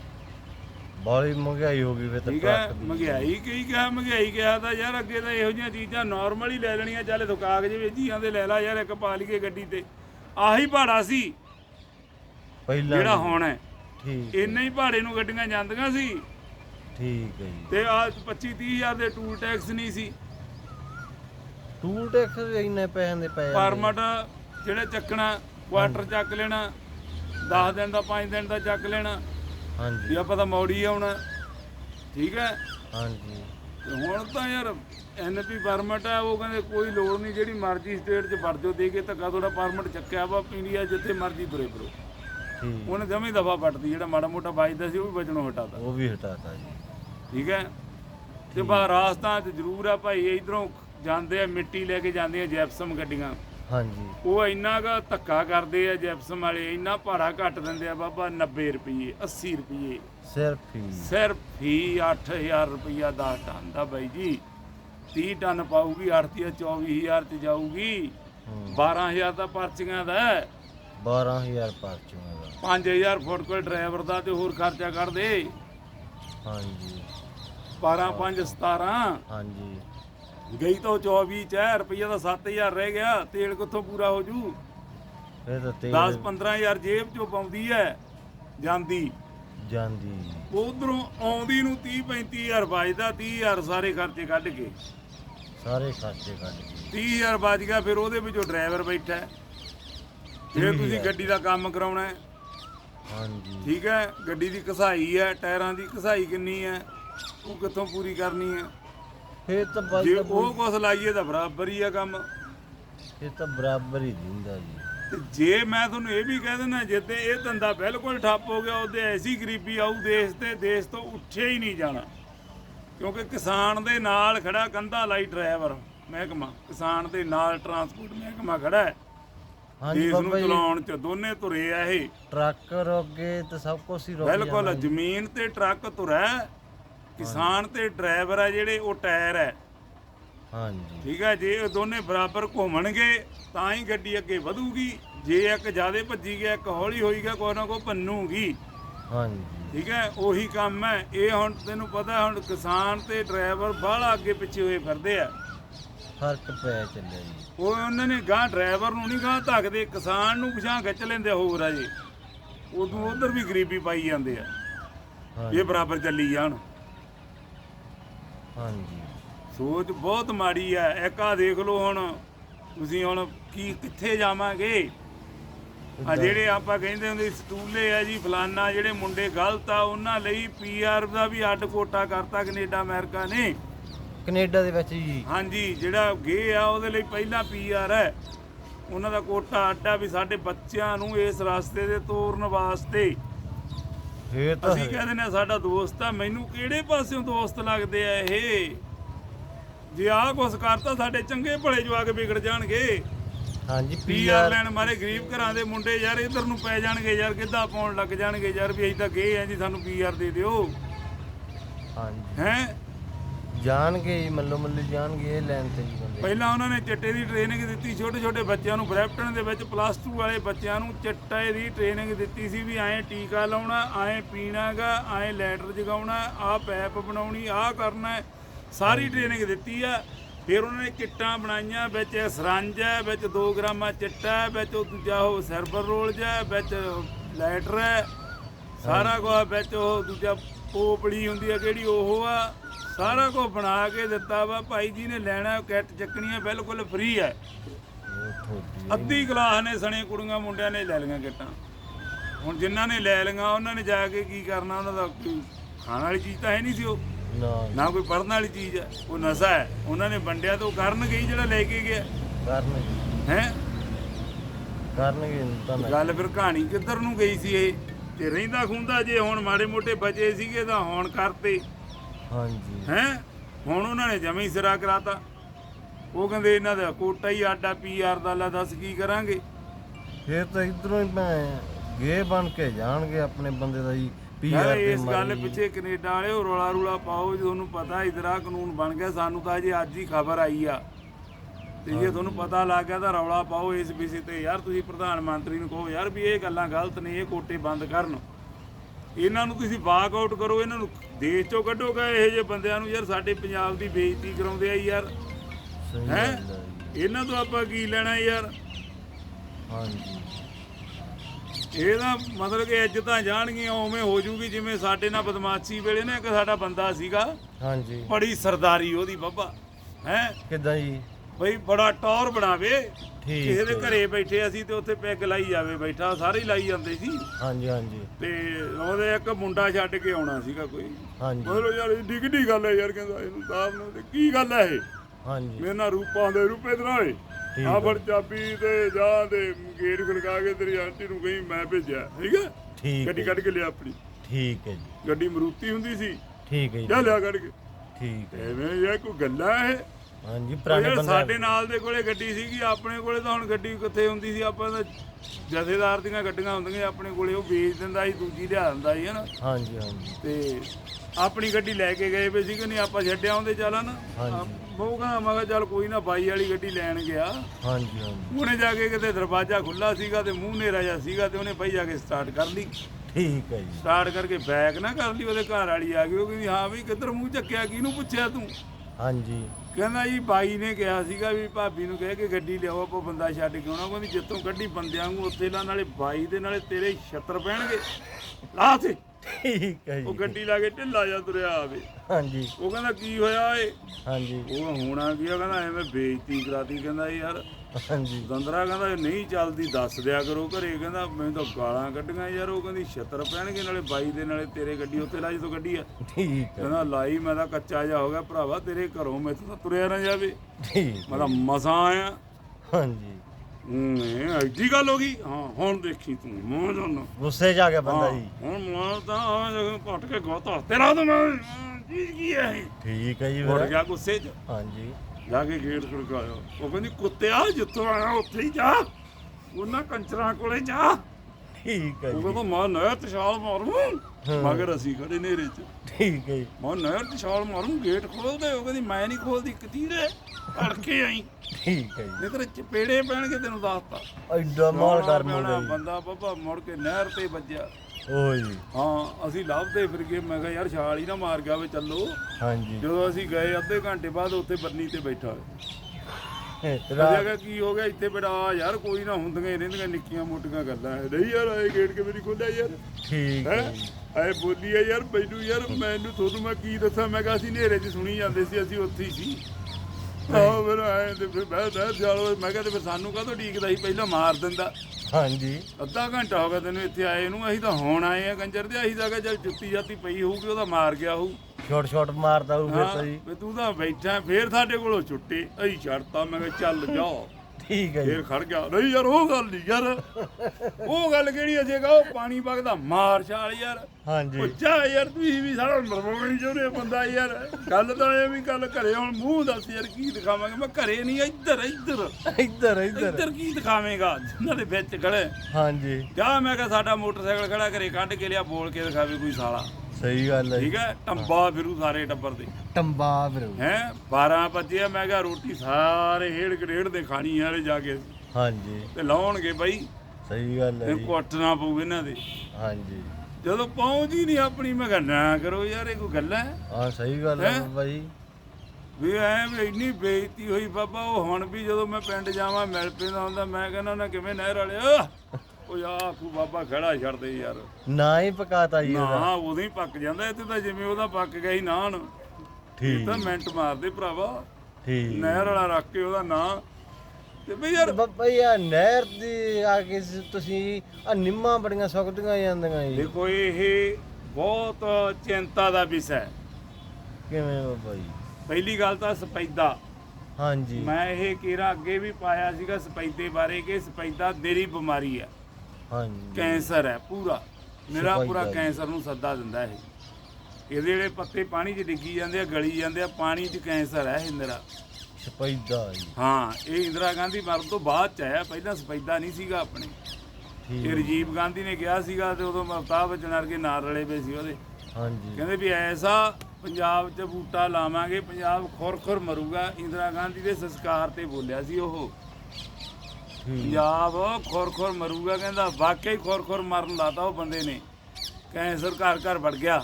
[SPEAKER 2] ਬਾਲੀ ਮਹਿੰਗਾਈ ਹੋ ਗਈ ਵੇ ਤਾਂ
[SPEAKER 1] ਠੀਕ ਹੈ ਮਹਿੰਗਾਈ ਕਈ ਕਿਹਾ ਮਹਿੰਗਾਈ ਕਿਹਾ ਤਾਂ ਯਾਰ ਅੱਗੇ ਤਾਂ ਇਹੋ ਜਿਹੀਆਂ ਚੀਜ਼ਾਂ ਨਾਰਮਲ ਹੀ ਲੈ ਲੈਣੀਆਂ ਚੱਲ ਤੂੰ ਕਾਗਜ਼ ਵੇਚੀਆਂ ਦੇ ਲੈ ਲੈ ਯਾਰ ਇੱਕ ਪਾ ਲਈਏ ਗੱਡੀ ਤੇ। ਆਹੀ ਭਾੜਾ ਸੀ
[SPEAKER 2] ਪਹਿਲਾਂ
[SPEAKER 1] ਜਿਹੜਾ। ਹੁਣ ਹੈ।
[SPEAKER 2] ਠੀਕ
[SPEAKER 1] ਇੰਨੇ ਹੀ ਭਾੜੇ ਨੂੰ ਗੱਡੀਆਂ ਜਾਂਦੀਆਂ ਸੀ।
[SPEAKER 2] ਠੀਕ ਹੈ ਜੀ।
[SPEAKER 1] ਤੇ ਆ 25 30000 ਦੇ ਟੂਲ ਟੈਕਸ ਨਹੀਂ ਸੀ।
[SPEAKER 2] ਟੂਲ ਟੈਕਸ ਇੰਨੇ ਪੈਸੇ ਦੇ ਪਏ।
[SPEAKER 1] ਪਰਮਟ ਜਿਹੜੇ ਚੱਕਣਾ ਕੁਆਟਰ ਚੱਕ ਲੈਣਾ 10 ਦਿਨ ਦਾ 5 ਦਿਨ ਦਾ ਚੱਕ ਲੈਣਾ ਵੀ
[SPEAKER 2] ਹਾਂਜੀ
[SPEAKER 1] ਆਪਾਂ ਤਾਂ ਮੌੜੀ ਆਉਣਾ ਠੀਕ ਹੈ?
[SPEAKER 2] ਹਾਂਜੀ।
[SPEAKER 1] ਤੇ ਹੁਣ ਤਾਂ ਯਾਰ ਐਨਪੀ ਪਰਮਿਟ ਆ ਉਹ ਕਹਿੰਦੇ ਕੋਈ ਲੋੜ ਨਹੀਂ ਜਿਹੜੀ ਮਰਜ਼ੀ ਸਟੇਟ 'ਚ ਵੜ ਜਾਓ ਦੇ ਕੇ ਧੱਕਾ ਤੁਹਾਡਾ ਪਰਮਿਟ ਚੱਕਿਆ ਵਾ ਇੰਡੀਆ ਜਿੱਥੇ ਮਰਜ਼ੀ ਤੁਰੇ ਫਿਰੋ। ਉਹਨੇ ਜਮੀ ਦਫਾ ਪੱਟਦੀ ਜਿਹੜਾ ਮਾੜਾ ਮੋਟਾ ਵੱਜਦਾ ਸੀ ਉਹ ਵੀ ਬਚਣੋਂ ਹਟਾਤਾ।
[SPEAKER 2] ਉਹ ਵੀ ਹਟਾਤਾ ਜੀ।
[SPEAKER 1] ਠੀਕ ਹੈ? ਤੇ ਬਾ ਰਾਸਤਾ 'ਚ ਜ਼ਰੂਰ ਆ ਭਾਈ ਇਧਰੋਂ ਜਾਂਦੇ ਆ ਮਿੱਟੀ ਲੈ ਕੇ ਜਾਂਦੇ ਆ ਜੈਪਸਮ ਗੱਡੀਆਂ।
[SPEAKER 2] ਹਾਂਜੀ।
[SPEAKER 1] ਉਹ ਇੰਨਾ ਗਾ ਧੱਕਾ ਕਰਦੇ ਆ ਜੈਪਸਮ ਵਾਲੇ ਇੰਨਾ ਭਾੜਾ ਘੱਟ ਦਿੰਦੇ ਆ ਬਾਬਾ 90 ਰੁਪਏ 80 ਰੁਪਏ
[SPEAKER 2] ਸਿਰਫ ਹੀ।
[SPEAKER 1] ਸਿਰਫ ਹੀ 8000 ਰੁਪਇਆ ਦਾ ਟਨ ਦਾ ਬਾਈ ਜੀ। 30 ਟਨ ਪਾਊਗੀ ਆੜਤੀਆ 24000 ਚ ਜਾਊਗੀ।
[SPEAKER 2] ਹੂੰ।
[SPEAKER 1] 12000 ਦਾ ਪਰਚੀਆਂ ਦਾ
[SPEAKER 2] 12000 ਪਰਚੀਆਂ ਦਾ
[SPEAKER 1] 5000 ਫੁੱਟ ਕੋਈ ਡਰਾਈਵਰ ਦਾ ਤੇ ਹੋਰ ਖਰਚਾ ਕਰ ਦੇ।
[SPEAKER 2] ਹਾਂਜੀ।
[SPEAKER 1] 12 5 17
[SPEAKER 2] ਹਾਂਜੀ।
[SPEAKER 1] ਗਈ ਤਾਂ 24 ਚ ਹੈ ਰੁਪਈਆ ਦਾ 7000 ਰਹਿ ਗਿਆ ਤੇਲ ਕਿੱਥੋਂ ਪੂਰਾ ਹੋ ਜੂ?
[SPEAKER 2] ਫਿਰ ਤਾਂ
[SPEAKER 1] 10
[SPEAKER 2] ਤੇਲ
[SPEAKER 1] 15000 ਜੇਬ ਚੋਂ ਪਾਉਂਦੀ ਹੈ ਜਾਂਦੀ।
[SPEAKER 2] ਜਾਂਦੀ।
[SPEAKER 1] ਉਧਰੋਂ ਆਉਂਦੀ ਨੂੰ 30 35000 ਬਚਦਾ 30000 ਸਾਰੇ ਖਰਚੇ ਕੱਢ ਕੇ।
[SPEAKER 2] ਸਾਰੇ ਖਰਚੇ ਕੱਢ ਕੇ।
[SPEAKER 1] 30000 ਬਚ ਗਿਆ ਫਿਰ ਉਹਦੇ ਵਿੱਚੋਂ ਡਰਾਈਵਰ ਬੈਠਾ। ਜੇ ਤੁਸੀਂ
[SPEAKER 2] 30,000
[SPEAKER 1] ਗੱਡੀ ਦਾ ਕੰਮ ਕਰਾਉਣਾ ਹੈ।
[SPEAKER 2] ਹਾਂਜੀ।
[SPEAKER 1] ਠੀਕ ਹੈ ਗੱਡੀ ਦੀ ਘਸਾਈ ਹੈ ਟਾਇਰਾਂ ਦੀ ਘਸਾਈ ਕਿੰਨੀ ਹੈ ਉਹ ਕਿੱਥੋਂ ਪੂਰੀ ਕਰਨੀ ਹੈ?
[SPEAKER 2] ਫਿਰ ਤਾਂ ਬਸ
[SPEAKER 1] ਜੇ ਉਹ ਕੁਛ ਲਾਈਏ ਤਾਂ ਬਰਾਬਰ ਹੀ ਆ ਕੰਮ।
[SPEAKER 2] ਇਹ ਤਾਂ ਬਰਾਬਰ ਹੀ ਦਿੰਦਾ ਜੀ।
[SPEAKER 1] ਤੇ ਜੇ ਮੈਂ ਤੁਹਾਨੂੰ ਇਹ ਵੀ ਕਹਿ ਦਿੰਦਾ ਜਿੱਦੇ ਇਹ ਧੰਦਾ ਬਿਲਕੁਲ ਠੱਪ ਹੋ ਗਿਆ ਉਹਦੇ ਐਸੀ ਗਰੀਬੀ ਆਊ ਦੇਸ਼ ਤੇ ਦੇਸ਼ ਤੋਂ ਉੱਠਿਆ ਹੀ ਨਹੀਂ ਜਾਣਾ। ਕਿਉਂਕਿ ਕਿਸਾਨ ਦੇ ਨਾਲ ਖੜਾ ਕੰਧਾ ਲਾਈ ਡਰਾਈਵਰ ਮਹਿਕਮਾ। ਕਿਸਾਨ ਦੇ ਨਾਲ ਟਰਾਂਸਪੋਰਟ ਮਹਿਕਮਾ ਖੜਾ ਹੈ।
[SPEAKER 2] ਹਾਂਜੀ
[SPEAKER 1] ਦੇਸ਼ ਨੂੰ
[SPEAKER 2] ਬਾਬਾ ਜੀ।
[SPEAKER 1] ਚਲਾਉਣ ਚ ਦੋਨੇ ਤੁਰੇ ਆ ਇਹ।
[SPEAKER 2] ਟਰੱਕ ਰੋਗੇ ਤੇ ਸਭ ਕੁਝ ਹੀ ਰੁਕ
[SPEAKER 1] ਬਿਲਕੁਲ। ਜ਼ਮੀਨ ਤੇ ਟਰੱਕ ਤੁਰਾ ਹੈ, ਕਿਸਾਨ ਤੇ ਡਰਾਈਵਰ ਆ ਜਿਹੜੇ ਉਹ ਟਾਇਰ ਹੈ।
[SPEAKER 2] ਹਾਂਜੀ।
[SPEAKER 1] ਠੀਕ ਹੈ ਜੇ ਇਹ ਦੋਨੇ ਬਰਾਬਰ ਘੁੰਮਣਗੇ ਤਾਂ ਹੀ ਗੱਡੀ ਅੱਗੇ ਵਧੂਗੀ। ਜੇ ਇੱਕ ਜ਼ਿਆਦਾ ਭੱਜੀ ਗਿਆ ਇੱਕ ਹੌਲੀ ਹੋਈ ਗਿਆ ਕੋਈ ਨਾ ਕੋਈ ਭੰਨੂਗੀ।
[SPEAKER 2] ਹਾਂਜੀ।
[SPEAKER 1] ਠੀਕ ਹੈ ਉਹੀ ਕੰਮ ਹੈ। ਇਹ ਹੁਣ ਤੈਨੂੰ ਪਤਾ ਹੁਣ ਕਿਸਾਨ ਤੇ ਡਰਾਈਵਰ ਬਾਹਲਾ ਅੱਗੇ ਪਿੱਛੇ ਹੋਏ ਫਿਰਦੇ ਆ।
[SPEAKER 2] ਫ਼ਰਕ ਪੈ ਚੱਲਿਆ ਜੀ।
[SPEAKER 1] ਉਹ ਉਹਨਾਂ ਨੇ ਗਾਂ ਡਰਾਈਵਰ ਨੂੰ ਨਹੀਂ ਗਾਂ ਧੱਕਦੇ ਕਿਸਾਨ ਨੂੰ ਪਿਛਾਂ ਖਿੱਚ ਲੈਂਦੇ ਆ ਹੋਰ ਆ ਜੀ। ਉਦੋਂ ਉਧਰ ਵੀ ਗਰੀਬੀ ਪਾਈ ਜਾਂਦੇ ਆ। ਇਹ ਬਰਾਬਰ ਚੱਲੀ ਜਾਣ।
[SPEAKER 2] ਹਾਂਜੀ।
[SPEAKER 1] ਸੋਚ ਬਹੁਤ ਮਾੜੀ ਹੈ ਇੱਕ ਆ ਦੇਖ ਲਓ ਹੁਣ ਤੁਸੀਂ ਹੁਣ ਕੀ ਕਿੱਥੇ ਜਾਵਾਂਗੇ? ਆ ਜਿਹੜੇ ਆਪਾਂ ਕਹਿੰਦੇ ਹੁੰਦੇ ਸਟੂਲੇ ਆ ਜੀ ਫਲਾਨਾ ਜਿਹੜੇ ਮੁੰਡੇ ਗਲਤ ਆ ਉਹਨਾਂ ਲਈ ਪੀਆਰ ਦਾ ਵੀ ਅੱਡ ਕੋਟਾ ਕਰਤਾ ਕੈਨੇਡਾ ਅਮਰੀਕਾ ਨੇ।
[SPEAKER 2] ਕੈਨੇਡਾ ਦੇ ਵਿੱਚ ਜੀ।
[SPEAKER 1] ਹਾਂਜੀ ਜਿਹੜਾ ਗੇ ਆ ਉਹਦੇ ਲਈ ਪਹਿਲਾਂ ਪੀਆਰ ਹੈ। ਉਹਨਾਂ ਦਾ ਕੋਟਾ ਅੱਡਾ ਵੀ ਸਾਡੇ ਬੱਚਿਆਂ ਨੂੰ ਇਸ ਰਸਤੇ ਦੇ ਤੋਰਨ ਵਾਸਤੇ।
[SPEAKER 2] ਇਹ ਤਾਂ
[SPEAKER 1] ਅਸੀਂ। ਕਹਿੰਦੇ ਨੇ ਸਾਡਾ ਦੋਸਤ ਆ ਮੈਨੂੰ ਕਿਹੜੇ ਪਾਸਿਓਂ ਦੋਸਤ ਲੱਗਦੇ ਆ ਇਹ? ਜੇ ਆਹ ਕੁਛ ਕਰਤਾ ਸਾਡੇ ਚੰਗੇ ਭਲੇ ਜਵਾਕ ਵਿਗੜ ਜਾਣਗੇ।
[SPEAKER 2] ਹਾਂਜੀ
[SPEAKER 1] ਪੀਆਰ ਲੈਣ ਮਾਰੇ ਗਰੀਬ ਘਰਾਂ ਦੇ ਮੁੰਡੇ ਯਾਰ ਇਧਰ ਨੂੰ ਪੈ ਜਾਣਗੇ ਯਾਰ ਕਿੱਦਾਂ ਪਾਉਣ ਲੱਗ ਜਾਣਗੇ ਯਾਰ ਵੀ ਅਸੀਂ ਤਾਂ ਗਏ ਆ ਜੀ ਸਾਨੂੰ ਪੀਆਰ ਦੇ ਦਿਓ।
[SPEAKER 2] ਹਾਂਜੀ।
[SPEAKER 1] ਹੈ?
[SPEAKER 2] ਜਾਣਗੇ ਜੀ ਮੱਲੋ ਮੱਲੀ ਜਾਣਗੇ ਇਹ ਲੈਣ ਤੇ ਜੀ ਬੰਦੇ।
[SPEAKER 1] ਪਹਿਲਾਂ ਉਹਨਾਂ ਨੇ ਚਿੱਟੇ ਦੀ ਟ੍ਰੇਨਿੰਗ ਦਿੱਤੀ ਛੋਟੇ ਛੋਟੇ ਬੱਚਿਆਂ ਨੂੰ ਬ੍ਰੈਪਟਨ ਦੇ ਵਿੱਚ ਪਲੱਸ 2 ਵਾਲੇ ਬੱਚਿਆਂ ਨੂੰ ਚਿੱਟੇ ਦੀ ਟ੍ਰੇਨਿੰਗ ਦਿੱਤੀ ਸੀ ਵੀ ਐਂ ਟੀਕਾ ਲਾਉਣਾ ਐਂ ਪੀਣਾਗਾ ਐਂ ਲੈਟਰ ਜਗਾਉਣਾ ਆਹ ਪੈਪ ਬਣਾਉਣੀ ਆਹ ਕਰਨਾ ਹੈ। ਸਾਰੀ ਟ੍ਰੇਨਿੰਗ ਦਿੱਤੀ ਆ। ਫਿਰ ਉਹਨਾਂ ਨੇ ਕਿੱਟਾਂ ਬਣਾਈਆਂ ਵਿੱਚ ਸਰੰਜ ਹੈ ਵਿੱਚ 2 ਗ੍ਰਾਮਾਂ ਚਿੱਟਾ ਹੈ ਵਿੱਚ ਉਹ ਦੂਜਾ ਉਹ ਸਰਬਰ ਰੋਲ ਜਿਹਾ ਹੈ, ਵਿੱਚ ਲੈਟਰ ਹੈ। ਸਾਰਾ ਕੁਝ ਵਿੱਚ ਉਹ ਦੂਜਾ ਪੋਪੜੀ ਹੁੰਦੀ ਆ ਕਿਹੜੀ ਉਹ ਆ ਸਾਰਾ ਕੁਝ ਬਣਾ ਕੇ ਦਿੱਤਾ ਵਾ। ਭਾਈ ਜੀ ਨੇ ਲੈਣਾ ਕਿੱਟ ਚੱਕਣੀ ਹੈ ਬਿਲਕੁਲ ਫ੍ਰੀ ਹੈ ਅੱਧੀ ਕਲਾਸ ਨੇ ਸਣੇ ਕੁੜੀਆਂ ਮੁੰਡਿਆਂ ਨੇ ਲੈ ਲਈਆਂ ਕਿੱਟਾਂ। ਹੁਣ ਜਿਨ੍ਹਾਂ ਨੇ ਲੈ ਲਈਆਂ ਉਹਨਾਂ ਨੇ ਜਾ ਕੇ ਕੀ ਕਰਨਾ? ਉਹਨਾਂ ਦਾ ਕੋਈ ਖਾਣ ਵਾਲੀ ਚੀਜ਼ ਤਾਂ ਹੈ ਨਹੀਂ ਸੀ ਉਹ।
[SPEAKER 2] ਨਾ।
[SPEAKER 1] ਕੋਈ ਪੜਨ ਵਾਲੀ ਚੀਜ਼ ਹੈ ਉਹ ਨਸ਼ਾ ਹੈ। ਉਹਨਾਂ ਨੇ ਵੰਡਿਆ ਤਾਂ ਉਹ ਕਰਨਗੇ ਹੀ ਜਿਹੜਾ ਲੈ ਕੇ ਗਿਆ।
[SPEAKER 2] ਕਰਨਗੇ
[SPEAKER 1] ਹੈ?
[SPEAKER 2] ਕਰਨਗੇ ਤਾਂ
[SPEAKER 1] ਗੱਲ ਫਿਰ ਕਹਾਣੀ ਕਿੱਧਰ ਨੂੰ ਗਈ ਸੀ ਇਹ? ਤੇ ਰਹਿੰਦਾ ਖੁੰਦਾ ਜੇ ਹੁਣ ਮਾੜੇ ਮੋਟੇ ਬਚੇ ਸੀਗੇ ਤਾਂ ਹੁਣ ਕਰਤੇ।
[SPEAKER 2] ਹਾਂਜੀ।
[SPEAKER 1] ਹੈ? ਹੁਣ ਉਹਨਾਂ ਨੇ ਜਮੇ ਹੀ ਸਿਰਾ ਕਰਾਤਾ। ਉਹ ਕਹਿੰਦੇ ਇਹਨਾਂ ਦਾ ਕੋਟਾ ਹੀ ਆਡਾ ਪੀਆਰ ਦਾ ਲੈ ਦੱਸ ਕੀ ਕਰਾਂਗੇ?
[SPEAKER 2] ਫੇਰ ਤਾਂ ਇਧਰੋਂ ਹੀ ਮੈਂ ਗੇ ਬਣ ਕੇ ਜਾਣਗੇ ਆਪਣੇ ਬੰਦੇ ਦਾ ਜੀ ਪੀਆਰ ਤੇ
[SPEAKER 1] ਇਸ ਗੱਲ ਪਿੱਛੇ ਕੈਨੇਡਾ ਵਾਲੇ ਉਹ ਰੋਲਾ ਰੂਲਾ ਪਾਓ ਜੇ ਤੁਹਾਨੂੰ ਪਤਾ ਇਧਰਾ ਕਾਨੂੰਨ ਬਣ ਗਿਆ ਸਾਨੂੰ ਤਾਂ ਅਜੇ ਅੱਜ ਹੀ ਖਬਰ ਆਈ ਆ। ਤੇ ਜੇ ਤੁਹਾਨੂੰ ਪਤਾ ਲੱਗ ਗਿਆ ਤਾਂ ਰੌਲਾ ਪਾਓ ਇਸ ਵਿਸ਼ੇ ਤੇ। ਯਾਰ ਤੁਸੀਂ ਪ੍ਰਧਾਨ ਮੰਤਰੀ ਨੂੰ ਕਹੋ ਯਾਰ ਵੀ ਇਹ ਗੱਲਾਂ ਗਲਤ ਨੇ ਇਹ ਕੋਟੇ ਬੰਦ ਕਰਨ। ਇਹਨਾਂ ਨੂੰ ਤੁਸੀਂ ਵਾਕ ਆਊਟ ਕਰੋ ਇਹਨਾਂ ਨੂੰ ਦੇਸ਼ ਚੋਂ ਕੱਢੋਗਾ ਇਹੋ ਜਿਹੇ ਬੰਦਿਆਂ ਨੂੰ ਯਾਰ ਸਾਡੇ ਪੰਜਾਬ ਦੀ ਬੇਇੱਜ਼ਤੀ ਕਰਾਉਂਦੇ ਆ ਯਾਰ। ਹੈਂ? ਇਹਨਾਂ ਤੋਂ ਆਪਾਂ ਕੀ ਲੈਣਾ ਯਾਰ?
[SPEAKER 2] ਹਾਂਜੀ।
[SPEAKER 1] ਇਹਦਾ ਮਤਲਬ ਕਿ ਇੱਜ਼ਤਾਂ ਤਾਂ ਜਾਣਗੀਆਂ ਉਵੇਂ ਹੋ ਜੂਗੀ ਜਿਵੇਂ ਸਾਡੇ ਨਾਲ ਬਦਮਾਸ਼ੀ ਵੇਲੇ ਨਾ ਇੱਕ ਸਾਡਾ ਬੰਦਾ ਸੀਗਾ।
[SPEAKER 2] ਹਾਂਜੀ।
[SPEAKER 1] ਬੜੀ ਸਰਦਾਰੀ ਉਹਦੀ ਬਾਬਾ ਹੈ?
[SPEAKER 2] ਕਿਦਾਂ ਜੀ?
[SPEAKER 1] ਬਈ ਬੜਾ ਟੌਰ ਬਣਾਵੇ। ਕਿਸੇ ਦੇ
[SPEAKER 2] ਹੈ।
[SPEAKER 1] ਘਰੇ ਬੈਠੇ ਅਸੀਂ ਤੇ ਉੱਥੇ ਪੈਗ ਲਾਈ ਜਾਵੇ ਬੈਠਾ ਸਾਰੇ ਹੀ ਲਾਈ ਜਾਂਦੇ ਸੀ।
[SPEAKER 2] ਹਾਂਜੀ ਹਾਂਜੀ।
[SPEAKER 1] ਤੇ ਉਹਦੇ ਇੱਕ ਮੁੰਡਾ ਛੱਡ ਕੇ ਆਉਣਾ ਸੀਗਾ ਕੋਈ।
[SPEAKER 2] ਹਾਂਜੀ।
[SPEAKER 1] ਮਤਲਬ ਯਾਰ ਇਹ ਡਿਗਡੀ ਗੱਲ ਹੈ ਯਾਰ ਕਹਿੰਦਾ ਇਹਨੂੰ ਸਾਹਿਬ ਨੂੰ ਤੇ ਕੀ ਗੱਲ ਹੈ ਇਹ?
[SPEAKER 2] ਹਾਂਜੀ।
[SPEAKER 1] ਮੇਰੇ ਨਾਲ ਰੂਪਾਂ ਦੇ ਰੂਪੇ ਦੇ ਨਾਲ ਆ
[SPEAKER 2] ਹੈ।
[SPEAKER 1] ਫੜ ਚਾਬੀ ਤੇ ਜਾ ਦੇ ਗੇਟ ਖੜਕਾ ਕੇ ਤੇਰੀ ਆਂਟੀ ਨੂੰ ਕਹੀਂ ਮੈਂ ਭੇਜਿਆ ਠੀਕ ਹੈ?
[SPEAKER 2] ਠੀਕ
[SPEAKER 1] ਗੱਡੀ
[SPEAKER 2] ਹੈ
[SPEAKER 1] ਕੱਢ ਕੇ ਲਿਆ ਆਪਣੀ।
[SPEAKER 2] ਠੀਕ ਹੈ ਜੀ।
[SPEAKER 1] ਗੱਡੀ ਮਰੂਤੀ ਹੁੰਦੀ ਸੀ।
[SPEAKER 2] ਠੀਕ ਹੈ ਜੀ
[SPEAKER 1] ਲਿਆ ਕੱਢ ਕੇ।
[SPEAKER 2] ਠੀਕ ਹੈ
[SPEAKER 1] ਐਵੇਂ ਇਹ ਕੋਈ ਗੱਲਾਂ ਇਹ
[SPEAKER 2] ਹਾਂਜੀ ਪੁਰਾਣੇ ਬੰਦੇ
[SPEAKER 1] ਸਾਡੇ ਨਾਲ ਦੇ ਕੋਲੇ ਗੱਡੀ ਸੀਗੀ ਆਪਣੇ ਕੋਲੇ ਤਾਂ ਹੁਣ ਗੱਡੀ ਕਿੱਥੇ ਹੁੰਦੀ ਸੀ ਆਪਾਂ ਤਾਂ ਜਥੇਦਾਰ ਦੀਆਂ ਗੱਡੀਆਂ ਹੁੰਦੀਆਂ ਆਪਣੇ ਕੋਲੇ ਉਹ ਵੇਚ ਦਿੰਦਾ ਸੀ ਦੂਜੀ ਲਿਆ ਦਿੰਦਾ ਸੀ ਹਨਾ?
[SPEAKER 2] ਹਾਂਜੀ ਹਾਂਜੀ।
[SPEAKER 1] ਤੇ ਆਪਣੀ ਗੱਡੀ ਲੈ ਕੇ ਗਏ ਵੇ ਸੀ ਕਿ ਨਹੀਂ ਆਪਾਂ ਛੱਡਿਆ ਉਹਦੇ ਚੱਲ ਨਾ
[SPEAKER 2] ਹਾਂਜੀ।
[SPEAKER 1] ਉਹ ਕਹਿੰਦਾ ਮੈਂ ਕਿਹਾ ਚੱਲ ਕੋਈ ਨਾ ਬਾਈ ਵਾਲੀ ਗੱਡੀ ਲੈਣ ਗਿਆ।
[SPEAKER 2] ਹਾਂਜੀ ਹਾਂਜੀ।
[SPEAKER 1] ਉਹਨੇ ਜਾ ਕੇ ਕਿਤੇ ਦਰਵਾਜ਼ਾ ਖੁੱਲਾ ਸੀਗਾ ਤੇ ਮੂੰਹ ਨੇਰਾ ਜਿਹਾ ਸੀਗਾ ਤੇ ਉਹਨੇ ਬਾਈ ਜਾ ਕੇ ਸਟਾਰਟ ਕਰ ਲਈ।
[SPEAKER 2] ਠੀਕ ਹੈ ਜੀ।
[SPEAKER 1] ਸਟਾਰਟ ਕਰਕੇ ਬੈਕ ਨਾ ਕਰ ਲਈ ਉਹਦੇ ਘਰ ਵਾਲੀ ਆ ਗਈ ਉਹ ਕਹਿੰਦੀ ਹਾਂ ਵੀ ਕਿੱਧਰ ਮੂੰਹ ਚੱਕਿਆ ਕਿਹਨੂੰ ਪੁੱਛਿਆ ਤੂੰ?
[SPEAKER 2] ਹਾਂਜੀ।
[SPEAKER 1] ਕਹਿੰਦਾ ਜੀ ਬਾਈ ਨੇ ਕਿਹਾ ਸੀਗਾ ਵੀ ਭਾਬੀ ਨੂੰ ਕਹਿ ਕੇ ਗੱਡੀ ਲਿਆਓ, ਆਪਾਂ ਬੰਦਾ ਛੱਡ ਕੇ ਆਉਣਾ। ਕਹਿੰਦੀ, ਜਿੱਥੋਂ ਕੱਢੀ ਬੰਦਿਆਂ ਨੂੰ ਉੱਥੇ ਲਾ, ਨਾਲੇ ਬਾਈ ਦੇ ਨਾਲੇ ਤੇਰੇ ਛੱਤਰ ਪੈਣਗੇ। ਲਾ ਤੇ
[SPEAKER 2] ਠੀਕ ਹੈ
[SPEAKER 1] ਉਹ
[SPEAKER 2] ਜੀ
[SPEAKER 1] ਗੱਡੀ ਲਾ ਕੇ ਢਿੱਲਾ ਜਾ ਤੁਰਿਆ ਆਵੇ।
[SPEAKER 2] ਹਾਂਜੀ।
[SPEAKER 1] ਉਹ ਕਹਿੰਦਾ ਕੀ ਹੋਇਆ ਏ
[SPEAKER 2] ਹਾਂਜੀ।
[SPEAKER 1] ਉਹ ਹੋਣਾ ਕੀ ਆ ਕਹਿੰਦਾ ਐਵੇਂ ਬੇਇੱਜ਼ਤੀ ਕਰਾਤੀ ਕਹਿੰਦਾ ਯਾਰ।
[SPEAKER 2] ਹਾਂਜੀ।
[SPEAKER 1] ਦੰਦਰਾ ਕਹਿੰਦਾ ਇਹ ਨਹੀਂ ਚੱਲਦੀ ਦੱਸ ਦਿਆ ਕਰੋ ਘਰੇ। ਕਹਿੰਦਾ ਮੈਨੂੰ ਤਾਂ ਗਾਲਾਂ ਕੱਢੀਆਂ ਯਾਰ। ਉਹ ਕਹਿੰਦੀ ਛੱਤਰ ਪੈਣਗੇ ਨਾਲੇ ਬਾਈ ਦੇ ਨਾਲੇ ਤੇਰੇ ਗੱਡੀ ਉੱਥੇ ਲਾ ਜਦੋਂ ਗੱਡੀ ਆ।
[SPEAKER 2] ਠੀਕ ਹੈ।
[SPEAKER 1] ਕਹਿੰਦਾ ਲਾਈ ਮੈਂ ਤਾਂ ਕੱਚਾ ਜਾ ਹੋ ਗਿਆ। ਭਰਾਵਾ ਤੇਰੇ ਘਰੋਂ ਮੈਥੋਂ ਤਾਂ ਤੁਰਿਆ ਨਾ ਜਾਵੇ।
[SPEAKER 2] ਠੀਕ।
[SPEAKER 1] ਮੈਂ ਤਾਂ ਮਸਾਂ ਆਇਆ।
[SPEAKER 2] ਹਾਂਜੀ।
[SPEAKER 1] ਐਡੀ ਗੱਲ ਹੋ ਗਈ? ਹਾਂ ਹੁਣ ਦੇਖੀ ਤੂੰ ਮੋਹ ਜਾਨਾ।
[SPEAKER 2] ਗੁੱਸੇ 'ਚ ਆ ਗਿਆ ਬੰਦਾ ਜੀ।
[SPEAKER 1] ਹੁਣ ਮੈਂ ਤਾਂ ਆ ਜਦੋਂ ਘਟ ਕੇ ਗੋਤਾ ਤੇਰਾ ਤਾਂ ਮੈਂ ਜੀ ਕੀ ਹੈ ਇਹ?
[SPEAKER 2] ਠੀਕ ਹੈ ਜੀ
[SPEAKER 1] ਮੁੜ
[SPEAKER 2] ਫਿਰ
[SPEAKER 1] ਗਿਆ ਗੁੱਸੇ 'ਚ।
[SPEAKER 2] ਹਾਂਜੀ।
[SPEAKER 1] ਜਾ ਕੇ ਗੇਟ ਖੜਕਾਇਆ। ਉਹ ਕਹਿੰਦੀ ਕੁੱਤਿਆ ਜਿੱਥੋਂ ਆਇਆ ਉੱਥੇ ਹੀ ਜਾ। ਉਹਨਾਂ ਕੰਚਰਾਂ ਕੋਲੇ ਜਾ।
[SPEAKER 2] ਠੀਕ ਹੈ
[SPEAKER 1] ਉਹ
[SPEAKER 2] ਜੀ।
[SPEAKER 1] ਕਹਿੰਦਾ ਮੈਂ ਨਹਿਰ ਤੇ ਛਾਲ ਮਾਰੂ ਮਗਰ ਅਸੀਂ ਖੜੇ ਨੇਰੇ 'ਚ।
[SPEAKER 2] ਠੀਕ ਹੈ ਜੀ।
[SPEAKER 1] ਮੈਂ ਨਹਿਰ ਤੇ ਛਾਲ ਮਾਰੂ ਗੇਟ ਖੋਲ ਦੇ ਉਹ ਕਹਿੰਦੀ ਮੈਂ ਨਹੀਂ ਖੋਲਦੀ ਕਤੀਰੇ ਤੜਕੇ ਆਈ।
[SPEAKER 2] ਠੀਕ ਹੈ ਜੀ।
[SPEAKER 1] ਨਹੀਂ ਤੇਰੇ ਚਪੇੜੇ ਪੈਣਗੇ ਤੈਨੂੰ ਦੱਸਤਾ।
[SPEAKER 2] ਐਡਾ ਮਾਲ ਕਰ
[SPEAKER 1] ਪਿਆਣਾ
[SPEAKER 2] ਮੁੰਡਾ
[SPEAKER 1] ਬੰਦਾ ਬਾਬਾ ਮੁੜ ਕੇ ਨਹਿਰ ਤੇ ਵੱਜਿਆ।
[SPEAKER 2] ਓ ਜੀ।
[SPEAKER 1] ਹਾਂ ਅਸੀਂ ਲੱਭਦੇ ਫਿਰ ਗਏ ਮੈਂ ਕਿਹਾ ਯਾਰ ਛਾਲ ਹੀ ਨਾ ਮਾਰ ਗਿਆ ਵੇ ਚੱਲੋ।
[SPEAKER 2] ਹਾਂਜੀ।
[SPEAKER 1] ਜਦੋਂ ਅਸੀਂ ਗਏ ਅੱਧੇ ਘੰਟੇ ਬਾਅਦ ਉੱਥੇ ਬੰਨੀ ਤੇ ਬੈਠਾ। ਹੋਇਆ
[SPEAKER 2] ਤੇਰਾ
[SPEAKER 1] ਮੈਂ ਕਿਹਾ ਕੀ ਹੋ ਗਿਆ ਇੱਥੇ ਬੜਾ ਯਾਰ ਕੋਈ ਨਾ ਹੁੰਦੀਆਂ ਹੀ ਰਹਿੰਦੀਆਂ ਨਿੱਕੀਆਂ ਮੋਟੀਆਂ ਗੱਲਾਂ। ਹੈ ਨਹੀਂ ਯਾਰ ਆਏ ਗੇਟ ਕੇ ਮੇਰੀ ਖੋਲਿਆ ਯਾਰ?
[SPEAKER 2] ਠੀਕ
[SPEAKER 1] ਹੈ?
[SPEAKER 2] ਹੈ। ਜੀ
[SPEAKER 1] ਆਏ ਬੋਲੀ ਹੈ ਯਾਰ ਮੈਨੂੰ ਯਾਰ ਮੈਨੂੰ ਤੁਹਾਨੂੰ ਮੈਂ ਕੀ ਦੱਸਾਂ? ਮੈਂ ਕਿਹਾ ਅਸੀਂ ਹਨੇਰੇ 'ਚ ਸੁਣੀ ਜਾਂਦੇ ਸੀ ਅਸੀਂ ਉੱਥੇ ਹੀ ਸੀ। ਆਹ ਫਿਰ ਆਏ ਤੇ ਫਿਰ ਮੈਂ ਮੈਂ ਚਲੋ ਮੈਂ ਕਿਹਾ ਤੇ ਫਿਰ ਸਾਨੂੰ ਕਾਹਤੋਂ ਢੀਕਦਾ ਸੀ? ਪਹਿਲਾਂ ਮਾਰ ਦਿੰਦਾ।
[SPEAKER 2] ਹਾਂਜੀ।
[SPEAKER 1] ਅੱਧਾ ਘੰਟਾ ਹੋ ਗਿਆ ਤੈਨੂੰ ਇੱਥੇ ਆਏ ਨੂੰ ਅਸੀਂ ਤਾਂ ਹੁਣ ਆਏ ਆ ਕੰਜਰ ਦੇ ਅਸੀਂ ਤਾਂ ਕਿਹਾ ਚੱਲ ਜੁੱਤੀ ਜਾਤੀ ਪਈ ਹੋਊਗੀ ਉਹਦਾ ਮਾਰ ਗਿਆ ਹੋਊ।
[SPEAKER 2] ਸ਼ਾਰਟ ਸ਼ਾਰਟ ਮਾਰਦਾ ਉਹ ਫਿਰ ਤਾਂ ਜੀ।
[SPEAKER 1] ਵੀ ਤੂੰ ਤਾਂ ਬੈਠਾ ਫੇਰ ਸਾਡੇ ਕੋਲੋਂ ਛੁੱਟੀ। ਅਸੀਂ ਛੱਡਤਾ ਮੈਂ ਕਿਹਾ ਚੱਲ ਜਾ
[SPEAKER 2] ਠੀਕ ਹੈ ਜੀ।
[SPEAKER 1] ਫੇਰ ਖੜ ਗਿਆ। ਨਹੀਂ ਯਾਰ ਉਹ ਗੱਲ ਨਹੀਂ ਯਾਰ। ਉਹ ਗੱਲ ਕਿਹੜੀ ਗਾ ਉਹ ਪਾਣੀ ਵਗਦਾ ਮਾਰ ਛਾਲ ਯਾਰ।
[SPEAKER 2] ਹਾਂਜੀ।
[SPEAKER 1] ਜਾ ਯਾਰ ਤੁਸੀਂ ਵੀ ਸਾਰਾ ਮਰਵਾਉਣੀ ਚਾਹੁੰਦੇ ਬੰਦਾ ਯਾਰ। ਗੱਲ ਤਾਂ ਇਹ ਵੀ ਗੱਲ ਘਰੇ ਹੁਣ ਮੂੰਹ ਦੱਸ ਯਾਰ ਕੀ ਦਿਖਾਵਾਂਗੇ? ਮੈਂ ਘਰੇ ਨਹੀਂ ਇੱਧਰ ਇੱਧਰ।
[SPEAKER 2] ਇੱਧਰ ਇੱਧਰ।
[SPEAKER 1] ਇੱਧਰ ਕੀ ਦਿਖਾਵੇਂਗਾ? ਜਿਨ੍ਹਾਂ ਦੇ ਵਿੱਚ ਖੜੇ।
[SPEAKER 2] ਹਾਂਜੀ।
[SPEAKER 1] ਜਾ ਮੈਂ ਕਿਹਾ ਸਾਡਾ ਮੋਟਰਸਾਈਕਲ ਖੜਾ ਘਰੇ ਕੱਢ ਕੇ ਲਿਆ ਬੋਲ ਕੇ ਦਿਖਾਵੇ ਕੋਈ ਸਾਲਾ।
[SPEAKER 2] ਸਹੀ ਗੱਲ ਹੈ
[SPEAKER 1] ਠੀਕ ਹੈ ਟੰਬਾ ਫਿਰੂ ਸਾਰੇ ਟੱਬਰ ਦੇ।
[SPEAKER 2] ਟੰਬਾ ਵੀਰ
[SPEAKER 1] ਹੈ 12 ਵਜੇ ਆ, ਮੈਂ ਕਿਹਾ ਰੋਟੀ ਸਾਰੇ ਹੇੜ ਗਰੇੜ ਦੇ ਖਾਣੀ ਯਾਰ ਜਾ ਕੇ।
[SPEAKER 2] ਹਾਂਜੀ।
[SPEAKER 1] ਤੇ ਲਾਉਣਗੇ ਬਾਈ।
[SPEAKER 2] ਸਹੀ ਗੱਲ ਹੈ
[SPEAKER 1] ਫਿਰ ਕੁੱਟਣਾ ਪਊ ਇਹਨਾਂ ਦੇ।
[SPEAKER 2] ਹਾਂਜੀ।
[SPEAKER 1] ਜਦੋਂ ਪਹੁੰਚ ਹੀ ਨਹੀਂ ਆਪਣੀ ਮੈਂ ਕਿਹਾ ਨਾ ਕਰੋ ਯਾਰ ਇਹ ਕੋਈ ਗੱਲ ਹੈ?
[SPEAKER 2] ਹਾਂ ਸਹੀ ਗੱਲ ਹੈ ਜੀ
[SPEAKER 1] ਵੀ ਐ ਵੀ ਇੰਨੀ ਬੇਇੱਜ਼ਤੀ ਹੋਈ ਬਾਬਾ ਉਹ ਹੁਣ ਵੀ ਜਦੋਂ ਮੈਂ ਪਿੰਡ ਜਾਵਾਂ ਮਿਲ ਪੈਂਦਾ ਹੁੰਦਾ ਮੈਂ ਕਹਿੰਦਾ ਨਾ ਕਿਵੇਂ ਨਹਿਰ ਵਾਲਿਆ? ਉਹ ਆਖੂ ਬਾਬਾ ਖੜਾ ਛੱਡ ਦੇ ਯਾਰ।
[SPEAKER 2] ਨਾ ਹੀ ਪਕਾਤਾ ਜੀ ਉਹਦਾ
[SPEAKER 1] ਨਾ ਉਦੋਂ ਹੀ ਪੱਕ ਜਾਂਦਾ ਇੱਥੇ ਤਾਂ ਜਿਵੇਂ ਉਹਦਾ ਪੱਕ ਗਿਆ ਹੀ ਨਾਨ। ਇਹ
[SPEAKER 2] ਠੀਕ
[SPEAKER 1] ਤਾਂ ਮਿੰਟ ਮਾਰਦੇ ਭਰਾਵਾ।
[SPEAKER 2] ਠੀਕ।
[SPEAKER 1] ਨਹਿਰ ਵਾਲਾ ਰੱਖ ਕੇ ਉਹਦਾ ਨਾਂ। ਤੇ ਬਈ ਯਾਰ
[SPEAKER 2] ਬਾਬਾ ਜੀ ਆਹ ਨਹਿਰ ਦੀ ਆ ਕੇ ਸ- ਤੁਸੀਂ ਆ ਨਿੰਮਾਂ ਬੜੀਆਂ ਸੁੱਕਦੀਆਂ ਜਾਂਦੀਆਂ ਜੀ।
[SPEAKER 1] ਦੇਖੋ ਇਹ ਬਹੁਤ ਚਿੰਤਾ ਦਾ ਵਿਸ਼ਾ ਹੈ।
[SPEAKER 2] ਕਿਵੇਂ ਬਾਬਾ ਜੀ
[SPEAKER 1] ਪਹਿਲੀ ਗੱਲ ਤਾਂ ਸਪੈਦਾ।
[SPEAKER 2] ਹਾਂਜੀ।
[SPEAKER 1] ਮੈਂ ਇਹ ਕੀਰਾ ਅੱਗੇ ਵੀ ਪਾਇਆ ਸੀਗਾ ਸਪੈਦੇ ਬਾਰੇ ਕਿ ਸਪੈਦਾ ਦੇਰੀ ਬਿਮਾਰੀ ਹੈ।
[SPEAKER 2] ਹਾਂਜੀ।
[SPEAKER 1] ਕੈਂਸਰ ਹੈ ਪੂਰਾ। ਮੇਰਾ ਪੂਰਾ। ਕੈਂਸਰ ਨੂੰ ਸੱਦਾ ਦਿੰਦਾ ਇਹ। ਇਹਦੇ ਜਿਹੜੇ ਪੱਤੇ ਪਾਣੀ 'ਚ ਡਿੱਗੀ ਜਾਂਦੇ ਆ ਗਲੀ ਜਾਂਦੇ ਆ ਪਾਣੀ 'ਚ ਕੈਂਸਰ ਹੈ ਇੰਦਰਾ।
[SPEAKER 2] ਸਪੈਦਾ ਜੀ।
[SPEAKER 1] ਹਾਂ ਇਹ ਇੰਦਰਾ ਗਾਂਧੀ ਮਰਨ ਤੋਂ ਬਾਅਦ ਚ ਆਇਆ। ਪਹਿਲਾਂ ਸਪੈਦਾ ਨਹੀਂ ਸੀਗਾ ਆਪਣੇ।
[SPEAKER 2] ਠੀਕ।
[SPEAKER 1] ਇਹ ਰਾਜੀਵ ਗਾਂਧੀ ਨੇ ਕਿਹਾ ਸੀਗਾ ਤੇ ਉਦੋਂ ਅਮਿਤਾਭ ਬੱਚਨ ਵਰਗੇ ਨਾਲ ਰਲੇ ਪਏ ਸੀ ਉਹਦੇ।
[SPEAKER 2] ਹਾਂਜੀ।
[SPEAKER 1] ਕਹਿੰਦੇ ਵੀ ਐਸਾ ਪੰਜਾਬ 'ਚ ਬੂਟਾ ਲਾਵਾਂਗੇ ਪੰਜਾਬ ਖੁਰ-ਖੁਰ ਮਰੂਗਾ। ਇੰਦਰਾ ਗਾਂਧੀ ਦੇ ਸੰਸਕਾਰ ਤੇ ਬੋਲਿਆ ਸੀ ਉਹ। ਪੰਜਾਬ ਖੁਰ-ਖੁਰ ਮਰੂਗਾ ਕਹਿੰਦਾ ਵਾਕਈ ਖੁਰ-ਖੁਰ ਮਰਨ ਲਾਤਾ ਉਹ ਬੰਦੇ ਨੇ। ਕੈਂਸਰ ਘਰ ਘਰ ਵੜ ਗਿਆ।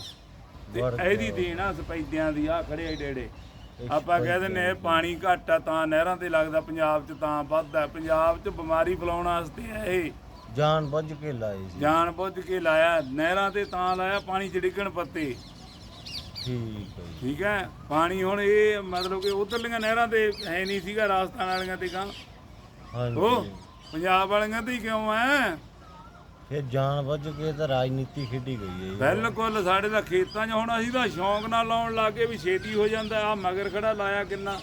[SPEAKER 1] ਤੇ ਇਹਦੀ। ਦੇਣ ਆ ਸਪੈਦਿਆਂ ਦੀ ਆ ਖੜੇ ਡੇੜੇ ਆਪਾਂ ਕਹਿ ਦਿੰਦੇ ਇਹ ਪਾਣੀ ਘੱਟ ਆ ਤਾਂ ਨਹਿਰਾਂ ਤੇ ਲੱਗਦਾ ਪੰਜਾਬ 'ਚ ਤਾਂ ਵੱਧਦਾ ਪੰਜਾਬ 'ਚ ਬਿਮਾਰੀ ਫੈਲਾਉਣ ਵਾਸਤੇ ਇਹ।
[SPEAKER 2] ਜਾਨ ਬੁੱਝ ਕੇ ਲਾਏ ਸੀ।
[SPEAKER 1] ਜਾਣ ਬੁੱਝ ਕੇ ਲਾਇਆ ਨਹਿਰਾਂ ਤੇ ਤਾਂ ਲਾਇਆ ਪਾਣੀ 'ਚ ਡਿੱਗਣ ਪੱਤੇ।
[SPEAKER 2] ਠੀਕ ਹੈ ਜੀ।
[SPEAKER 1] ਠੀਕ ਹੈ? ਪਾਣੀ ਹੁਣ ਇਹ ਮਤਲਬ ਕਿ ਉਧਰਲੀਆਂ ਨਹਿਰਾਂ ਤੇ ਹੈ ਨਹੀਂ ਸੀਗਾ ਰਾਜਸਥਾਨ ਵਾਲੀਆਂ ਤੇ ਕਾਂ
[SPEAKER 2] ਹਾਂਜੀ।
[SPEAKER 1] ਪੰਜਾਬ ਵਾਲੀਆਂ ਤੇ ਹੀ ਕਿਉਂ ਐ?
[SPEAKER 2] ਫਿਰ ਜਾਨ ਬੁੱਝ ਕੇ ਤਾਂ ਰਾਜਨੀਤੀ ਖੇਡੀ ਗਈ ਹੈ ਜੀ।
[SPEAKER 1] ਬਿਲਕੁਲ ਸਾਡੇ ਦਾ ਖੇਤਾਂ 'ਚ ਹੁਣ ਅਸੀਂ ਤਾਂ ਸ਼ੌਂਕ ਨਾਲ ਲਾਉਣ ਲੱਗੇ ਵੀ ਛੇਤੀ ਹੋ ਜਾਂਦਾ ਆ ਮਗਰ ਖੜਾ ਲਾਇਆ ਕਿੰਨਾ।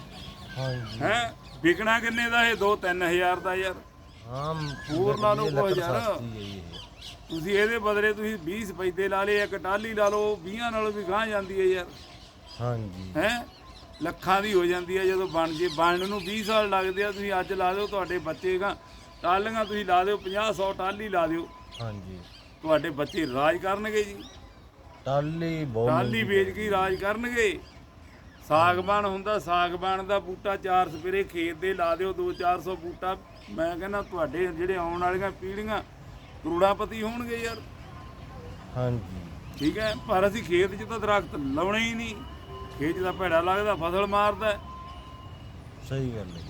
[SPEAKER 2] ਹਾਂਜੀ।
[SPEAKER 1] ਹੈ ਵਿਕਣਾ ਕਿੰਨੇ ਦਾ ਇਹ? 2-3000 ਦਾ ਯਾਰ।
[SPEAKER 2] ਹਾਂ
[SPEAKER 1] ਹੋਰ ਲਾ ਲਓ ਕੋਈ ਯਾਰ। ਤੁਸੀਂ ਇਹਦੇ ਬਦਲੇ ਤੁਸੀਂ 20 ਸਪੈਦੇ ਲਾ ਲਏ ਇੱਕ ਟਾਲੀ ਲਾ ਲਓ 20 ਨਾਲੋਂ ਵੀ ਗਾਂ ਜਾਂਦੀ ਹੈ ਯਾਰ।
[SPEAKER 2] ਹਾਂਜੀ।
[SPEAKER 1] ਹੈ? ਲੱਖਾਂ ਦੀ ਹੋ ਜਾਂਦੀ ਹੈ ਜਦੋਂ ਬਣ ਜੇ। ਬਣਨ ਨੂੰ 20 ਸਾਲ ਲੱਗਦੇ ਆ ਤੁਸੀਂ ਅੱਜ ਲਾ ਦਿਓ ਤੁਹਾਡੇ ਬੱਚੇਗਾ ਟਾਲੀਆਂ ਤੁਸੀਂ ਲਾ ਦਿਓ 50 100 ਟਾਲੀ ਲਾ ਦਿਓ।
[SPEAKER 2] ਹਾਂਜੀ।
[SPEAKER 1] ਤੁਹਾਡੇ ਬੱਚੇ ਰਾਜ ਕਰਨਗੇ ਜੀ।
[SPEAKER 2] ਟਾਲੀ ਬਹੁਤ
[SPEAKER 1] ਟਾਲੀ ਵੇਚ ਕੇ ਹੀ ਰਾਜ ਕਰਨਗੇ। ਸਾਗਬਾਨ ਹੁੰਦਾ ਸਾਗਬਾਨ ਦਾ ਬੂਟਾ ਚਾਰ ਸਪੇਰੇ ਖੇਤ ਦੇ ਲਾ ਦਿਓ 2-400 ਬੂਟਾ। ਮੈਂ ਕਹਿੰਦਾ ਤੁਹਾਡੇ ਜਿਹੜੇ ਆਉਣ ਵਾਲੀਆਂ ਪੀੜ੍ਹੀਆਂ ਕਰੋੜਾਪਤੀ ਹੋਣਗੇ ਯਾਰ।
[SPEAKER 2] ਹਾਂਜੀ।
[SPEAKER 1] ਠੀਕ ਹੈ ਪਰ ਅਸੀਂ ਖੇਤ 'ਚ ਤਾਂ ਦਰਖਤ ਲਾਉਣੇ ਹੀ ਨਹੀਂ। ਖੇਤ ਤਾਂ ਭੈੜਾ ਲੱਗਦਾ ਫਸਲ ਮਾਰਦਾ।
[SPEAKER 2] ਸਹੀ ਗੱਲ ਹੈ।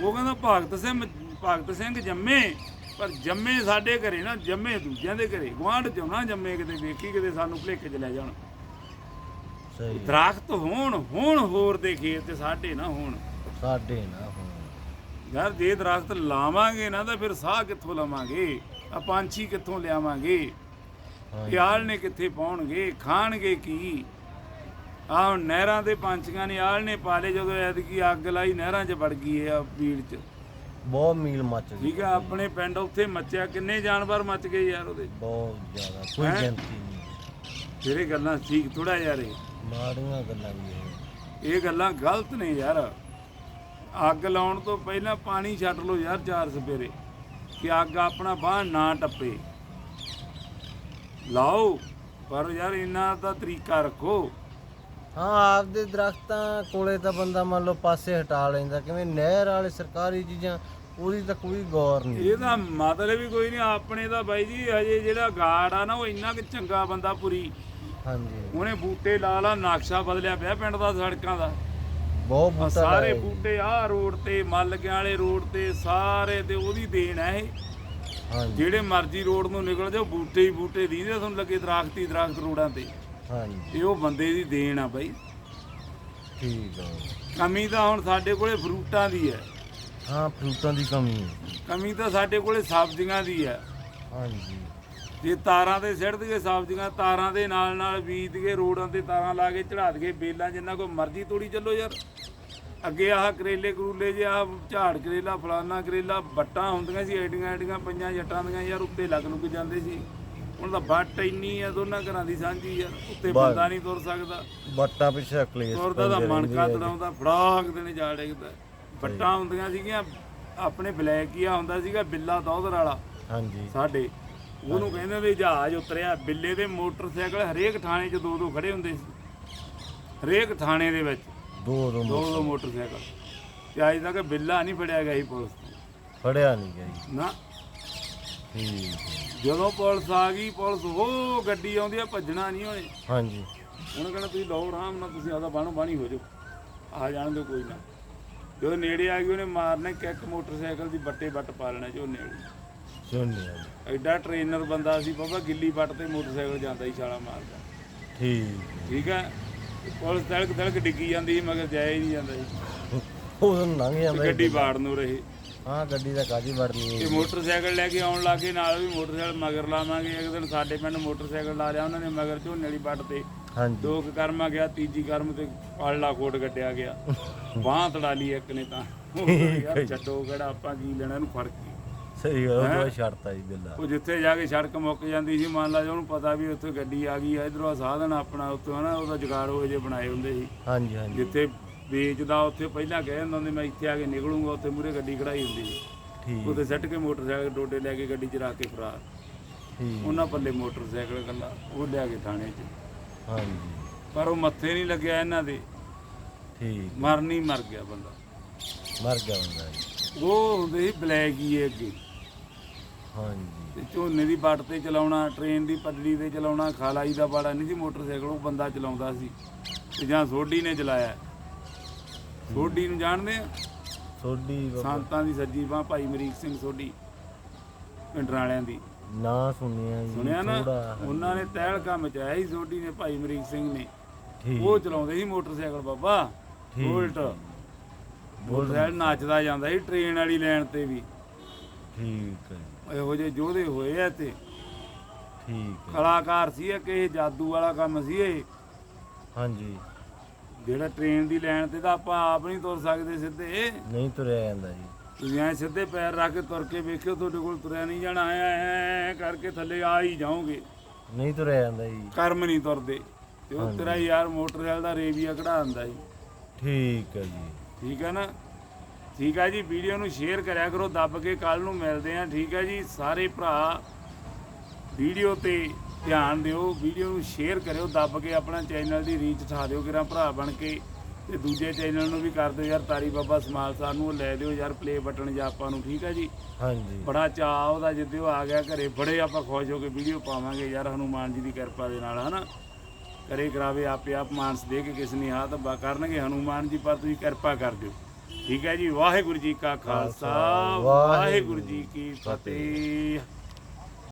[SPEAKER 1] ਉਹ ਕਹਿੰਦਾ ਭਗਤ ਸਿੰਘ ਭਗਤ ਸਿੰਘ ਜੰਮੇ ਪਰ ਜੰਮੇ ਸਾਡੇ ਘਰੇ ਨਾ ਜੰਮੇ ਦੂਜਿਆਂ ਦੇ ਘਰੇ। ਗੁਆਂਢ ਚੋਂ ਨਾ ਜੰਮੇ ਕਿਤੇ ਵੇਖੀ ਕਿਤੇ ਸਾਨੂੰ ਭੁਲੇਖੇ ਚ ਲੈ ਜਾਣ।
[SPEAKER 2] ਸਹੀ
[SPEAKER 1] ਦਰਖਤ ਹੋਣ ਹੋਣ ਹੋਰ ਦੇ ਖੇਤ ਤੇ ਸਾਡੇ ਨਾ ਹੋਣ।
[SPEAKER 2] ਸਾਡੇ ਨਾ ਹੁਣ।
[SPEAKER 1] ਯਾਰ ਜੇ ਦਰਖਤ ਲਾਵਾਂਗੇ ਨਾ ਤਾਂ ਫਿਰ ਸਾਹ ਕਿੱਥੋਂ ਲਵਾਂਗੇ? ਆ ਪੰਛੀ ਕਿੱਥੋਂ ਲਿਆਵਾਂਗੇ? ਪਿਆਲ ਨੇ ਕਿੱਥੇ ਪਾਉਣਗੇ? ਖਾਣਗੇ ਕੀ? ਆਹ ਹੁਣ ਨਹਿਰਾਂ ਦੇ ਪੰਛੀਆਂ ਨੇ ਆਲ ਨੇ ਪਾਲੇ ਜਦੋਂ ਐਤਕੀ ਅੱਗ ਲਾਈ ਨਹਿਰਾਂ 'ਚ ਵੜ ਗਈ ਇਹ ਆ ਬੀੜ 'ਚ।
[SPEAKER 2] ਬਹੁਤ ਮੀਲ ਮੱਚ ਗਈ।
[SPEAKER 1] ਠੀਕ ਆ ਆਪਣੇ ਪਿੰਡ ਉੱਥੇ ਮੱਚਿਆ ਕਿੰਨੇ ਜਾਨਵਰ ਮੱਚ ਗਏ ਯਾਰ ਉਹਦੇ।
[SPEAKER 2] ਬਹੁਤ ਜ਼ਿਆਦਾ ਕੋਈ
[SPEAKER 1] ਹੈਂ?
[SPEAKER 2] ਗਿਣਤੀ ਨਹੀਂ।
[SPEAKER 1] ਜਿਹੜੇ ਗੱਲਾਂ ਠੀਕ ਥੋੜਾ ਯਾਰ ਇਹ
[SPEAKER 2] ਮਾੜੀਆਂ ਗੱਲਾਂ ਵੀ ਇਹ।
[SPEAKER 1] ਇਹ ਗੱਲਾਂ ਗਲਤ ਨੇ ਯਾਰ। ਅੱਗ ਲਾਉਣ ਤੋਂ ਪਹਿਲਾਂ ਪਾਣੀ ਛੱਡ ਲਓ ਯਾਰ ਚਾਰ ਸਪੇਰੇ ਕਿ ਅੱਗ ਆਪਣਾ ਬਾਹ ਨਾ ਟੱਪੇ। ਲਾਓ ਪਰ ਯਾਰ ਇਹਨਾਂ ਦਾ ਤਰੀਕਾ ਰੱਖੋ।
[SPEAKER 2] ਹਾਂ ਆਪਦੇ ਦਰਖਤਾਂ ਕੋਲੇ ਤਾਂ ਬੰਦਾ ਮੰਨ ਲਓ ਪਾਸੇ ਹਟਾ ਲੈਂਦਾ ਕਿਵੇਂ ਨਹਿਰ ਵਾਲੇ ਸਰਕਾਰੀ ਚੀਜ਼ਾਂ ਉਹਦੀ ਤਾਂ ਕੋਈ ਗੌਰ ਨਹੀਂ।
[SPEAKER 1] ਇਹਦਾ ਮਤਲਬ ਵੀ ਕੋਈ ਨਹੀਂ ਆਪਣੇ ਦਾ ਬਾਈ ਜੀ ਹਜੇ ਜਿਹੜਾ ਗਾਰਡ ਆ ਨਾ ਉਹ ਇੰਨਾ ਕਿ ਚੰਗਾ ਬੰਦਾ ਪੁਰੀ।
[SPEAKER 2] ਹਾਂਜੀ।
[SPEAKER 1] ਉਹਨੇ ਬੂਟੇ ਲਾ ਲਾ ਨਕਸ਼ਾ ਬਦਲਿਆ ਪਿਆ ਪਿੰਡ ਦਾ ਸੜਕਾਂ ਦਾ।
[SPEAKER 2] ਬਹੁਤ ਬੂਟਾ
[SPEAKER 1] ਸਾਰੇ। ਬੂਟੇ ਆਹ ਰੋਡ ਤੇ ਮੱਲਕਿਆਂ ਵਾਲੇ ਰੋਡ ਤੇ ਸਾਰੇ ਤੇ ਉਹਦੀ ਦੇਣ ਹੈ ਇਹ।
[SPEAKER 2] ਹਾਂਜੀ।
[SPEAKER 1] ਜਿਹੜੇ ਮਰਜ਼ੀ ਰੋਡ ਨੂੰ ਨਿਕਲ ਜਾਓ ਬੂਟੇ ਹੀ ਬੂਟੇ ਦੀਦੇ ਤੁਹਾਨੂੰ ਲੱਗੇ ਦਰਖਤ ਹੀ ਦਰਖਤ ਰੋਡਾਂ ਤੇ।
[SPEAKER 2] ਹਾਂਜੀ।
[SPEAKER 1] ਇਹ ਉਹ ਬੰਦੇ ਦੀ ਦੇਣ ਆ ਬਾਈ।
[SPEAKER 2] ਠੀਕ ਹੈ
[SPEAKER 1] ਕਮੀ ਤਾਂ ਹੁਣ ਸਾਡੇ ਕੋਲੇ ਫਰੂਟਾਂ ਦੀ ਹੈ।
[SPEAKER 2] ਹਾਂ ਫਰੂਟਾਂ ਦੀ ਕਮੀ ਹੈ।
[SPEAKER 1] ਕਮੀ ਤਾਂ ਸਾਡੇ ਕੋਲੇ ਸਬਜ਼ੀਆਂ ਦੀ ਹੈ।
[SPEAKER 2] ਹਾਂਜੀ।
[SPEAKER 1] ਜੇ ਤਾਰਾਂ ਤੇ ਸਿੱਟ ਦਈਏ ਸਬਜ਼ੀਆਂ ਤਾਰਾਂ ਦੇ ਨਾਲ ਨਾਲ ਬੀਜ ਕੇ ਰੋਡਾਂ ਤੇ ਤਾਰਾਂ ਲਾ ਕੇ ਚੜਾ ਦਈਏ ਬੇਲਾਂ ਜਿੰਨਾ ਕੋਈ ਮਰਜ਼ੀ ਤੋੜੀ ਚੱਲੋ ਯਾਰ। ਅੱਗੇ ਆਹ ਕਰੇਲੇ ਕਰੂਲੇ ਜੇ ਆਹ ਝਾੜ ਕਰੇਲਾ ਫਲਾਨਾ ਕਰੇਲਾ ਬੱਟਾਂ ਹੁੰਦੀਆਂ ਸੀ ਐਡੀਆਂ ਐਡੀਆਂ ਪਈਆਂ ਜੱਟਾਂ ਦੀਆਂ ਯਾਰ ਉੱਤੇ ਲੱਗ ਲੁੱਗ ਜਾਂਦੇ ਸੀ। ਹੁਣ ਤਾਂ ਬੱਟ ਇੰਨੀ ਆ ਦੋਨਾਂ ਘਰਾਂ ਦੀ ਸਾਂਝੀ ਯਾਰ ਉੱਤੇ
[SPEAKER 2] ਬਸ।
[SPEAKER 1] ਬੰਦਾ ਨਹੀਂ ਤੁਰ ਸਕਦਾ।
[SPEAKER 2] ਬੱਟਾ ਪਿੱਛੇ ਕਲੇਸ਼
[SPEAKER 1] ਤੁਰਦਾ ਤਾਂ
[SPEAKER 2] ਪੈਂਦੇ
[SPEAKER 1] ਮਣਕਾ
[SPEAKER 2] ਰਹਿੰਦੇ ਆ। ਜੀ।
[SPEAKER 1] ਤੜਾਉਂਦਾ ਫੜਾਕ ਦੇਣੇ ਜਾ ਡਿੱਗਦਾ। ਬੱਟਾਂ ਹੁੰਦੀਆਂ ਸੀਗੀਆਂ ਆਪਣੇ ਬਲੈਕੀਆ ਹੁੰਦਾ ਸੀਗਾ ਬਿੱਲਾ ਦੌਦਰ ਵਾਲਾ।
[SPEAKER 2] ਹਾਂਜੀ।
[SPEAKER 1] ਸਾਡੇ ਉਹਨੂੰ ਕਹਿੰਦੇ ਵੀ ਜਹਾਜ਼ ਉਤਰਿਆ ਬਿੱਲੇ ਦੇ ਮੋਟਰਸਾਈਕਲ ਹਰੇਕ ਥਾਣੇ 'ਚ ਦੋ ਦੋ ਖੜੇ ਹੁੰਦੇ ਸੀ। ਹਰੇਕ ਥਾਣੇ ਦੇ ਵਿੱਚ
[SPEAKER 2] ਦੋ ਦੋ
[SPEAKER 1] ਦੋ ਦੋ ਮੋਟਰਸਾਈਕਲ। ਤੇ ਅੱਜ ਤੱਕ ਬਿੱਲਾ ਨਹੀਂ ਫੜਿਆ ਗਿਆ ਸੀ ਪੁਲਿਸ ਤੋਂ।
[SPEAKER 2] ਫੜਿਆ ਨਹੀਂ ਗਿਆ ਜੀ।
[SPEAKER 1] ਨਾ
[SPEAKER 2] ਹੈ।
[SPEAKER 1] ਜਦੋਂ ਪੁਲਿਸ ਆ ਗਈ ਪੁਲਿਸ ਉਹ ਗੱਡੀ ਆਉਂਦੀ ਆ ਭੱਜਣਾ ਨਹੀਂ ਹੋਏ।
[SPEAKER 2] ਹਾਂਜੀ।
[SPEAKER 1] ਉਹਨੇ ਕਹਿੰਦਾ ਤੁਸੀਂ ਲਓ ਆਰਾਮ ਨਾਲ ਤੁਸੀਂ ਆਦਾ ਬਾਣੋ ਬਾਣੀ ਹੋ ਜਾਓ। ਆ ਜਾਣ ਦਿਓ ਕੋਈ ਨਾ। ਜਦੋਂ ਨੇੜੇ ਆ ਗਈ ਉਹਨੇ ਮਾਰਨਾ ਕਿੱਕ ਮੋਟਰਸਾਈਕਲ ਦੀ ਬੱਟੇ ਬੱਟ ਪਾ ਲੈਣਾ ਝੋਨੇ ਵਾਲੀ
[SPEAKER 2] ਜੀ
[SPEAKER 1] ਐਡਾ ਟ੍ਰੇਨਰ ਬੰਦਾ ਸੀ ਬਾਬਾ ਗਿੱਲੀ ਬੱਟ ਤੇ ਮੋਟਰਸਾਈਕਲ ਜਾਂਦਾ ਸੀ ਛਾਲਾ ਮਾਰਦਾ।
[SPEAKER 2] ਠੀਕ।
[SPEAKER 1] ਠੀਕ ਹੈ ਪੁਲਿਸ ਤਲਕ ਤਲਕ ਡਿੱਗੀ ਜਾਂਦੀ ਸੀ ਮਗਰ ਜਾਇਆ ਹੀ ਨਹੀਂ ਜਾਂਦਾ ਸੀ।
[SPEAKER 2] ਉਹ ਲੰਘ
[SPEAKER 1] ਤੇ
[SPEAKER 2] ਜਾਂਦਾ
[SPEAKER 1] ਗੱਡੀ। ਬਾੜ ਨੂੰ ਰਹੇ।
[SPEAKER 2] ਹਾਂ ਗੱਡੀ ਦਾ ਕਾਜੀ ਵੜਨੀ
[SPEAKER 1] ਤੇ
[SPEAKER 2] ਹੈ
[SPEAKER 1] ਮੋਟਰਸਾਈਕਲ ਲੈ ਕੇ ਆਉਣ ਲੱਗੇ ਨਾਲ ਵੀ ਮੋਟਰਸਾਈਕਲ ਮਗਰ ਲਾਵਾਂਗੇ। ਇੱਕ ਦਿਨ ਸਾਡੇ ਪਿੰਡ ਮੋਟਰਸਾਈਕਲ ਲਾ ਲਿਆ ਉਹਨਾਂ ਨੇ ਮਗਰ ਝੋਨੇ ਵਾਲੀ ਬੱਟ ਤੇ
[SPEAKER 2] ਹਾਂਜੀ।
[SPEAKER 1] ਦੋ ਕੁ ਕਰਮਾ ਗਿਆ ਤੀਜੀ ਕਰਮ ਤੇ ਪਾਲਾ ਕੋਟ ਕੱਟਿਆ ਗਿਆ। ਬਾਹ ਤੜਾ ਲਈ ਇੱਕ ਨੇ ਤਾਂ। ਉਹ ਯਾਰ ਛੱਡੋ ਕਿਹੜਾ ਆਪਾਂ ਕੀ ਲੈਣਾ ਇਹਨੂੰ ਫੜ ਕੇ?
[SPEAKER 2] ਸਹੀ ਗੱਲ ਉਹ ਛੱਡਤਾ ਜੀ ਬਿੱਲਾ।
[SPEAKER 1] ਉਹ ਜਿੱਥੇ ਜਾ ਕੇ ਸੜਕ ਮੁੱਕ ਜਾਂਦੀ ਸੀ ਮੰਨ ਲਾ ਜੇ ਉਹਨੂੰ ਪਤਾ ਵੀ ਉੱਥੇ ਗੱਡੀ ਆ ਗਈ ਆ ਇਧਰੋਂ ਸਾਧਨ ਆਪਣਾ ਉੱਥੋਂ ਹਨਾ ਉਹਦਾ ਜੁਗਾੜ ਹੋਏ ਜੇ ਬਣਾਏ ਹੁੰਦੇ ਸੀ।
[SPEAKER 2] ਹਾਂਜੀ ਹਾਂਜੀ।
[SPEAKER 1] ਜਿੱਥੇ ਵੇਚਦਾ ਉੱਥੇ ਪਹਿਲਾਂ ਕਹਿ ਦਿੰਦਾ ਹੁੰਦੇ ਮੈਂ ਇੱਥੇ ਆ ਕੇ ਨਿਕਲੂੰਗਾ ਉੱਥੇ ਮੂਰੇ ਗੱਡੀ ਖੜਾਈ ਹੁੰਦੀ ਸੀ।
[SPEAKER 2] ਠੀਕ।
[SPEAKER 1] ਉੱਥੇ ਸੱਟ ਕੇ ਮੋਟਰਸਾਈਕਲ ਡੋਡੇ ਲੈ ਕੇ ਗੱਡੀ 'ਚ ਰੱਖ ਕੇ ਫਰਾਰ।
[SPEAKER 2] ਠੀਕ।
[SPEAKER 1] ਉਹਨਾਂ ਪੱਲੇ ਮੋਟਰਸਾਈਕਲ ਕੱਲਾ ਉਹ ਲਿਆ ਕੇ ਥਾਣੇ 'ਚ।
[SPEAKER 2] ਹਾਂਜੀ।
[SPEAKER 1] ਪਰ ਉਹ ਮੱਥੇ ਨਹੀਂ ਲੱਗਿਆ ਇਹਨਾਂ ਦੇ।
[SPEAKER 2] ਠੀਕ।
[SPEAKER 1] ਮਰਨ ਮਰ ਗਿਆ ਬੰਦਾ।
[SPEAKER 2] ਮਰ ਗਿਆ ਬੰਦਾ ਜੀ।
[SPEAKER 1] ਉਹ ਹੁੰਦੇ ਸੀ ਬਲੈਕ ਹੀ ਅੱਗੇ।
[SPEAKER 2] ਹਾਂਜੀ।
[SPEAKER 1] ਤੇ ਝੋਨੇ ਦੀ ਬੱਟ ਤੇ ਚਲਾਉਣਾ ਟ੍ਰੇਨ ਦੀ ਪਟੜੀ ਤੇ ਚਲਾਉਣਾ ਖਾਲਾਈ ਦਾ ਬਾੜਾ ਨਹੀਂ ਸੀ ਮੋਟਰਸਾਈਕਲ ਉਹ ਬੰਦਾ ਚਲਾਉਂਦਾ ਸੀ। ਤੇ ਜਾਂ ਸੋਢੀ ਨੇ ਚਲਾਇਆ। ਸੋਢੀ ਨੂੰ ਜਾਣਦੇ ਆ?
[SPEAKER 2] ਬਾਬਾ।
[SPEAKER 1] ਸੰਤਾਂ ਦੀ ਸੱਜੀ ਬਾਹ ਭਾਈ ਮਰੀਕ ਸਿੰਘ ਸੋਢੀ ਪਿੰਡਰਾਂ ਵਾਲਿਆਂ ਦੀ।
[SPEAKER 2] ਨਾ ਸੁਣਿਆ ਜੀ
[SPEAKER 1] ਸੁਣਿਆ ਨਾ?
[SPEAKER 2] ਥੋੜਾ
[SPEAKER 1] ਉਹਨਾਂ ਨੇ ਤਹਿਲਕਾ ਮਚਾਇਆ ਸੀ ਸੋਢੀ ਨੇ ਭਾਈ ਮਰੀਕ ਸਿੰਘ ਨੇ।
[SPEAKER 2] ਠੀਕ।
[SPEAKER 1] ਉਹ ਚਲਾਉਂਦੇ ਸੀ ਮੋਟਰਸਾਈਕਲ ਬਾਬਾ
[SPEAKER 2] ਠੀਕ।
[SPEAKER 1] ਬੁਲਟ। ਮੋਟਰਸਾਈਕਲ ਨੱਚਦਾ ਜਾਂਦਾ ਸੀ ਟ੍ਰੇਨ ਵਾਲੀ ਲਾਈਨ ਤੇ ਵੀ।
[SPEAKER 2] ਠੀਕ ਹੈ। ਜੀ,
[SPEAKER 1] ਇਹੋ ਜਿਹੇ ਯੋਧੇ ਹੋਏ ਆ ਤੇ
[SPEAKER 2] ਠੀਕ ਹੈ।
[SPEAKER 1] ਕਲਾਕਾਰ ਸੀ ਇਹ ਕਿ ਇਹ ਜਾਦੂ ਵਾਲਾ ਕੰਮ ਸੀ ਇਹ।
[SPEAKER 2] ਹਾਂਜੀ।
[SPEAKER 1] ਜਿਹੜਾ ਟ੍ਰੇਨ ਦੀ ਲਾਈਨ ਤੇ ਤਾਂ ਆਪਾਂ ਆਪ ਨਹੀਂ ਤੁਰ ਸਕਦੇ ਸਿੱਧੇ।
[SPEAKER 2] ਨਹੀਂ ਤੁਰਿਆ ਜਾਂਦਾ ਜੀ।
[SPEAKER 1] ਤੁਸੀਂ ਐ ਸਿੱਧੇ ਪੈਰ ਰੱਖ ਕੇ ਤੁਰ ਕੇ ਵੇਖਿਓ ਤੁਹਾਡੇ ਕੋਲ ਤੁਰਿਆ ਨਹੀਂ ਜਾਣਾ। ਐ ਕਰਕੇ ਥੱਲੇ ਆ ਹੀ ਜਾਓਗੇ।
[SPEAKER 2] ਨਹੀਂ ਤੁਰਿਆ ਜਾਂਦਾ ਜੀ।
[SPEAKER 1] ਕਰਮ ਨਹੀਂ ਤੁਰਦੇ। ਤੇ ਉਹ ਤੇਰਾ ਯਾਰ ਮੋਟਰਸਾਈਕਲ ਦਾ ਰੇਵੀਆ ਕਢਾ ਦਿੰਦਾ ਜੀ।
[SPEAKER 2] ਠੀਕ ਹੈ ਜੀ।
[SPEAKER 1] ਠੀਕ ਹੈ ਨਾ? ਠੀਕ ਹੈ ਜੀ ਵੀਡੀਓ ਨੂੰ ਸ਼ੇਅਰ ਕਰਿਆ ਕਰੋ ਦੱਬ ਕੇ ਕੱਲ ਨੂੰ ਮਿਲਦੇ ਆ ਠੀਕ ਹੈ ਜੀ ਸਾਰੇ ਭਰਾ ਵੀਡੀਓ ਤੇ ਧਿਆਨ ਦਿਓ ਵੀਡੀਓ ਨੂੰ ਸ਼ੇਅਰ ਕਰਿਓ ਦੱਬ ਕੇ ਆਪਣਾ ਚੈਨਲ ਦੀ ਰੀਚ ਠਾ ਦਿਓ ਕਿਰਾਂ ਭਰਾ ਬਣ ਕੇ ਤੇ ਦੂਜੇ ਚੈਨਲ ਨੂੰ ਵੀ ਕਰ ਦਿਓ ਯਾਰ ਤਾਰੀ ਬਾਬਾ ਸਮਾਲ ਸਾਹਿਬ ਨੂੰ ਲੈ ਦਿਓ ਯਾਰ ਪਲੇ ਬਟਨ ਜਾਂ ਆਪਾਂ ਨੂੰ ਠੀਕ ਹੈ ਜੀ?
[SPEAKER 2] ਹਾਂਜੀ।
[SPEAKER 1] ਬੜਾ ਚਾਅ ਉਹਦਾ ਜਿੱਦੇ ਉਹ ਆ ਗਿਆ ਘਰੇ ਬੜੇ ਆਪਾਂ ਖੁਸ਼ ਹੋ ਕੇ ਵੀਡੀਓ ਪਾਵਾਂਗੇ ਯਾਰ ਹਨੂਮਾਨ ਜੀ ਦੀ ਕਿਰਪਾ ਦੇ ਨਾਲ ਹਨਾ? ਕਰੇ ਕਰਾਵੇ ਆਪੇ ਆਪ ਮਾਨਸ ਦੇ ਕੇ ਕਿਸ ਨੇ ਹੱਥ ਬਾ ਕਰਨਗੇ ਹਨੂਮਾਨ ਜੀ ਪਰ ਤੁਸੀਂ ਕਿਰਪਾ ਕਰ ਦਿਓ। ਠੀਕ ਹੈ ਜੀ? ਵਾਹਿਗੁਰੂ ਜੀ ਕਾ ਖਾਲਸਾ ਵਾਹਿਗੁਰੂ ਜੀ ਕੀ ਫਤਿਹ।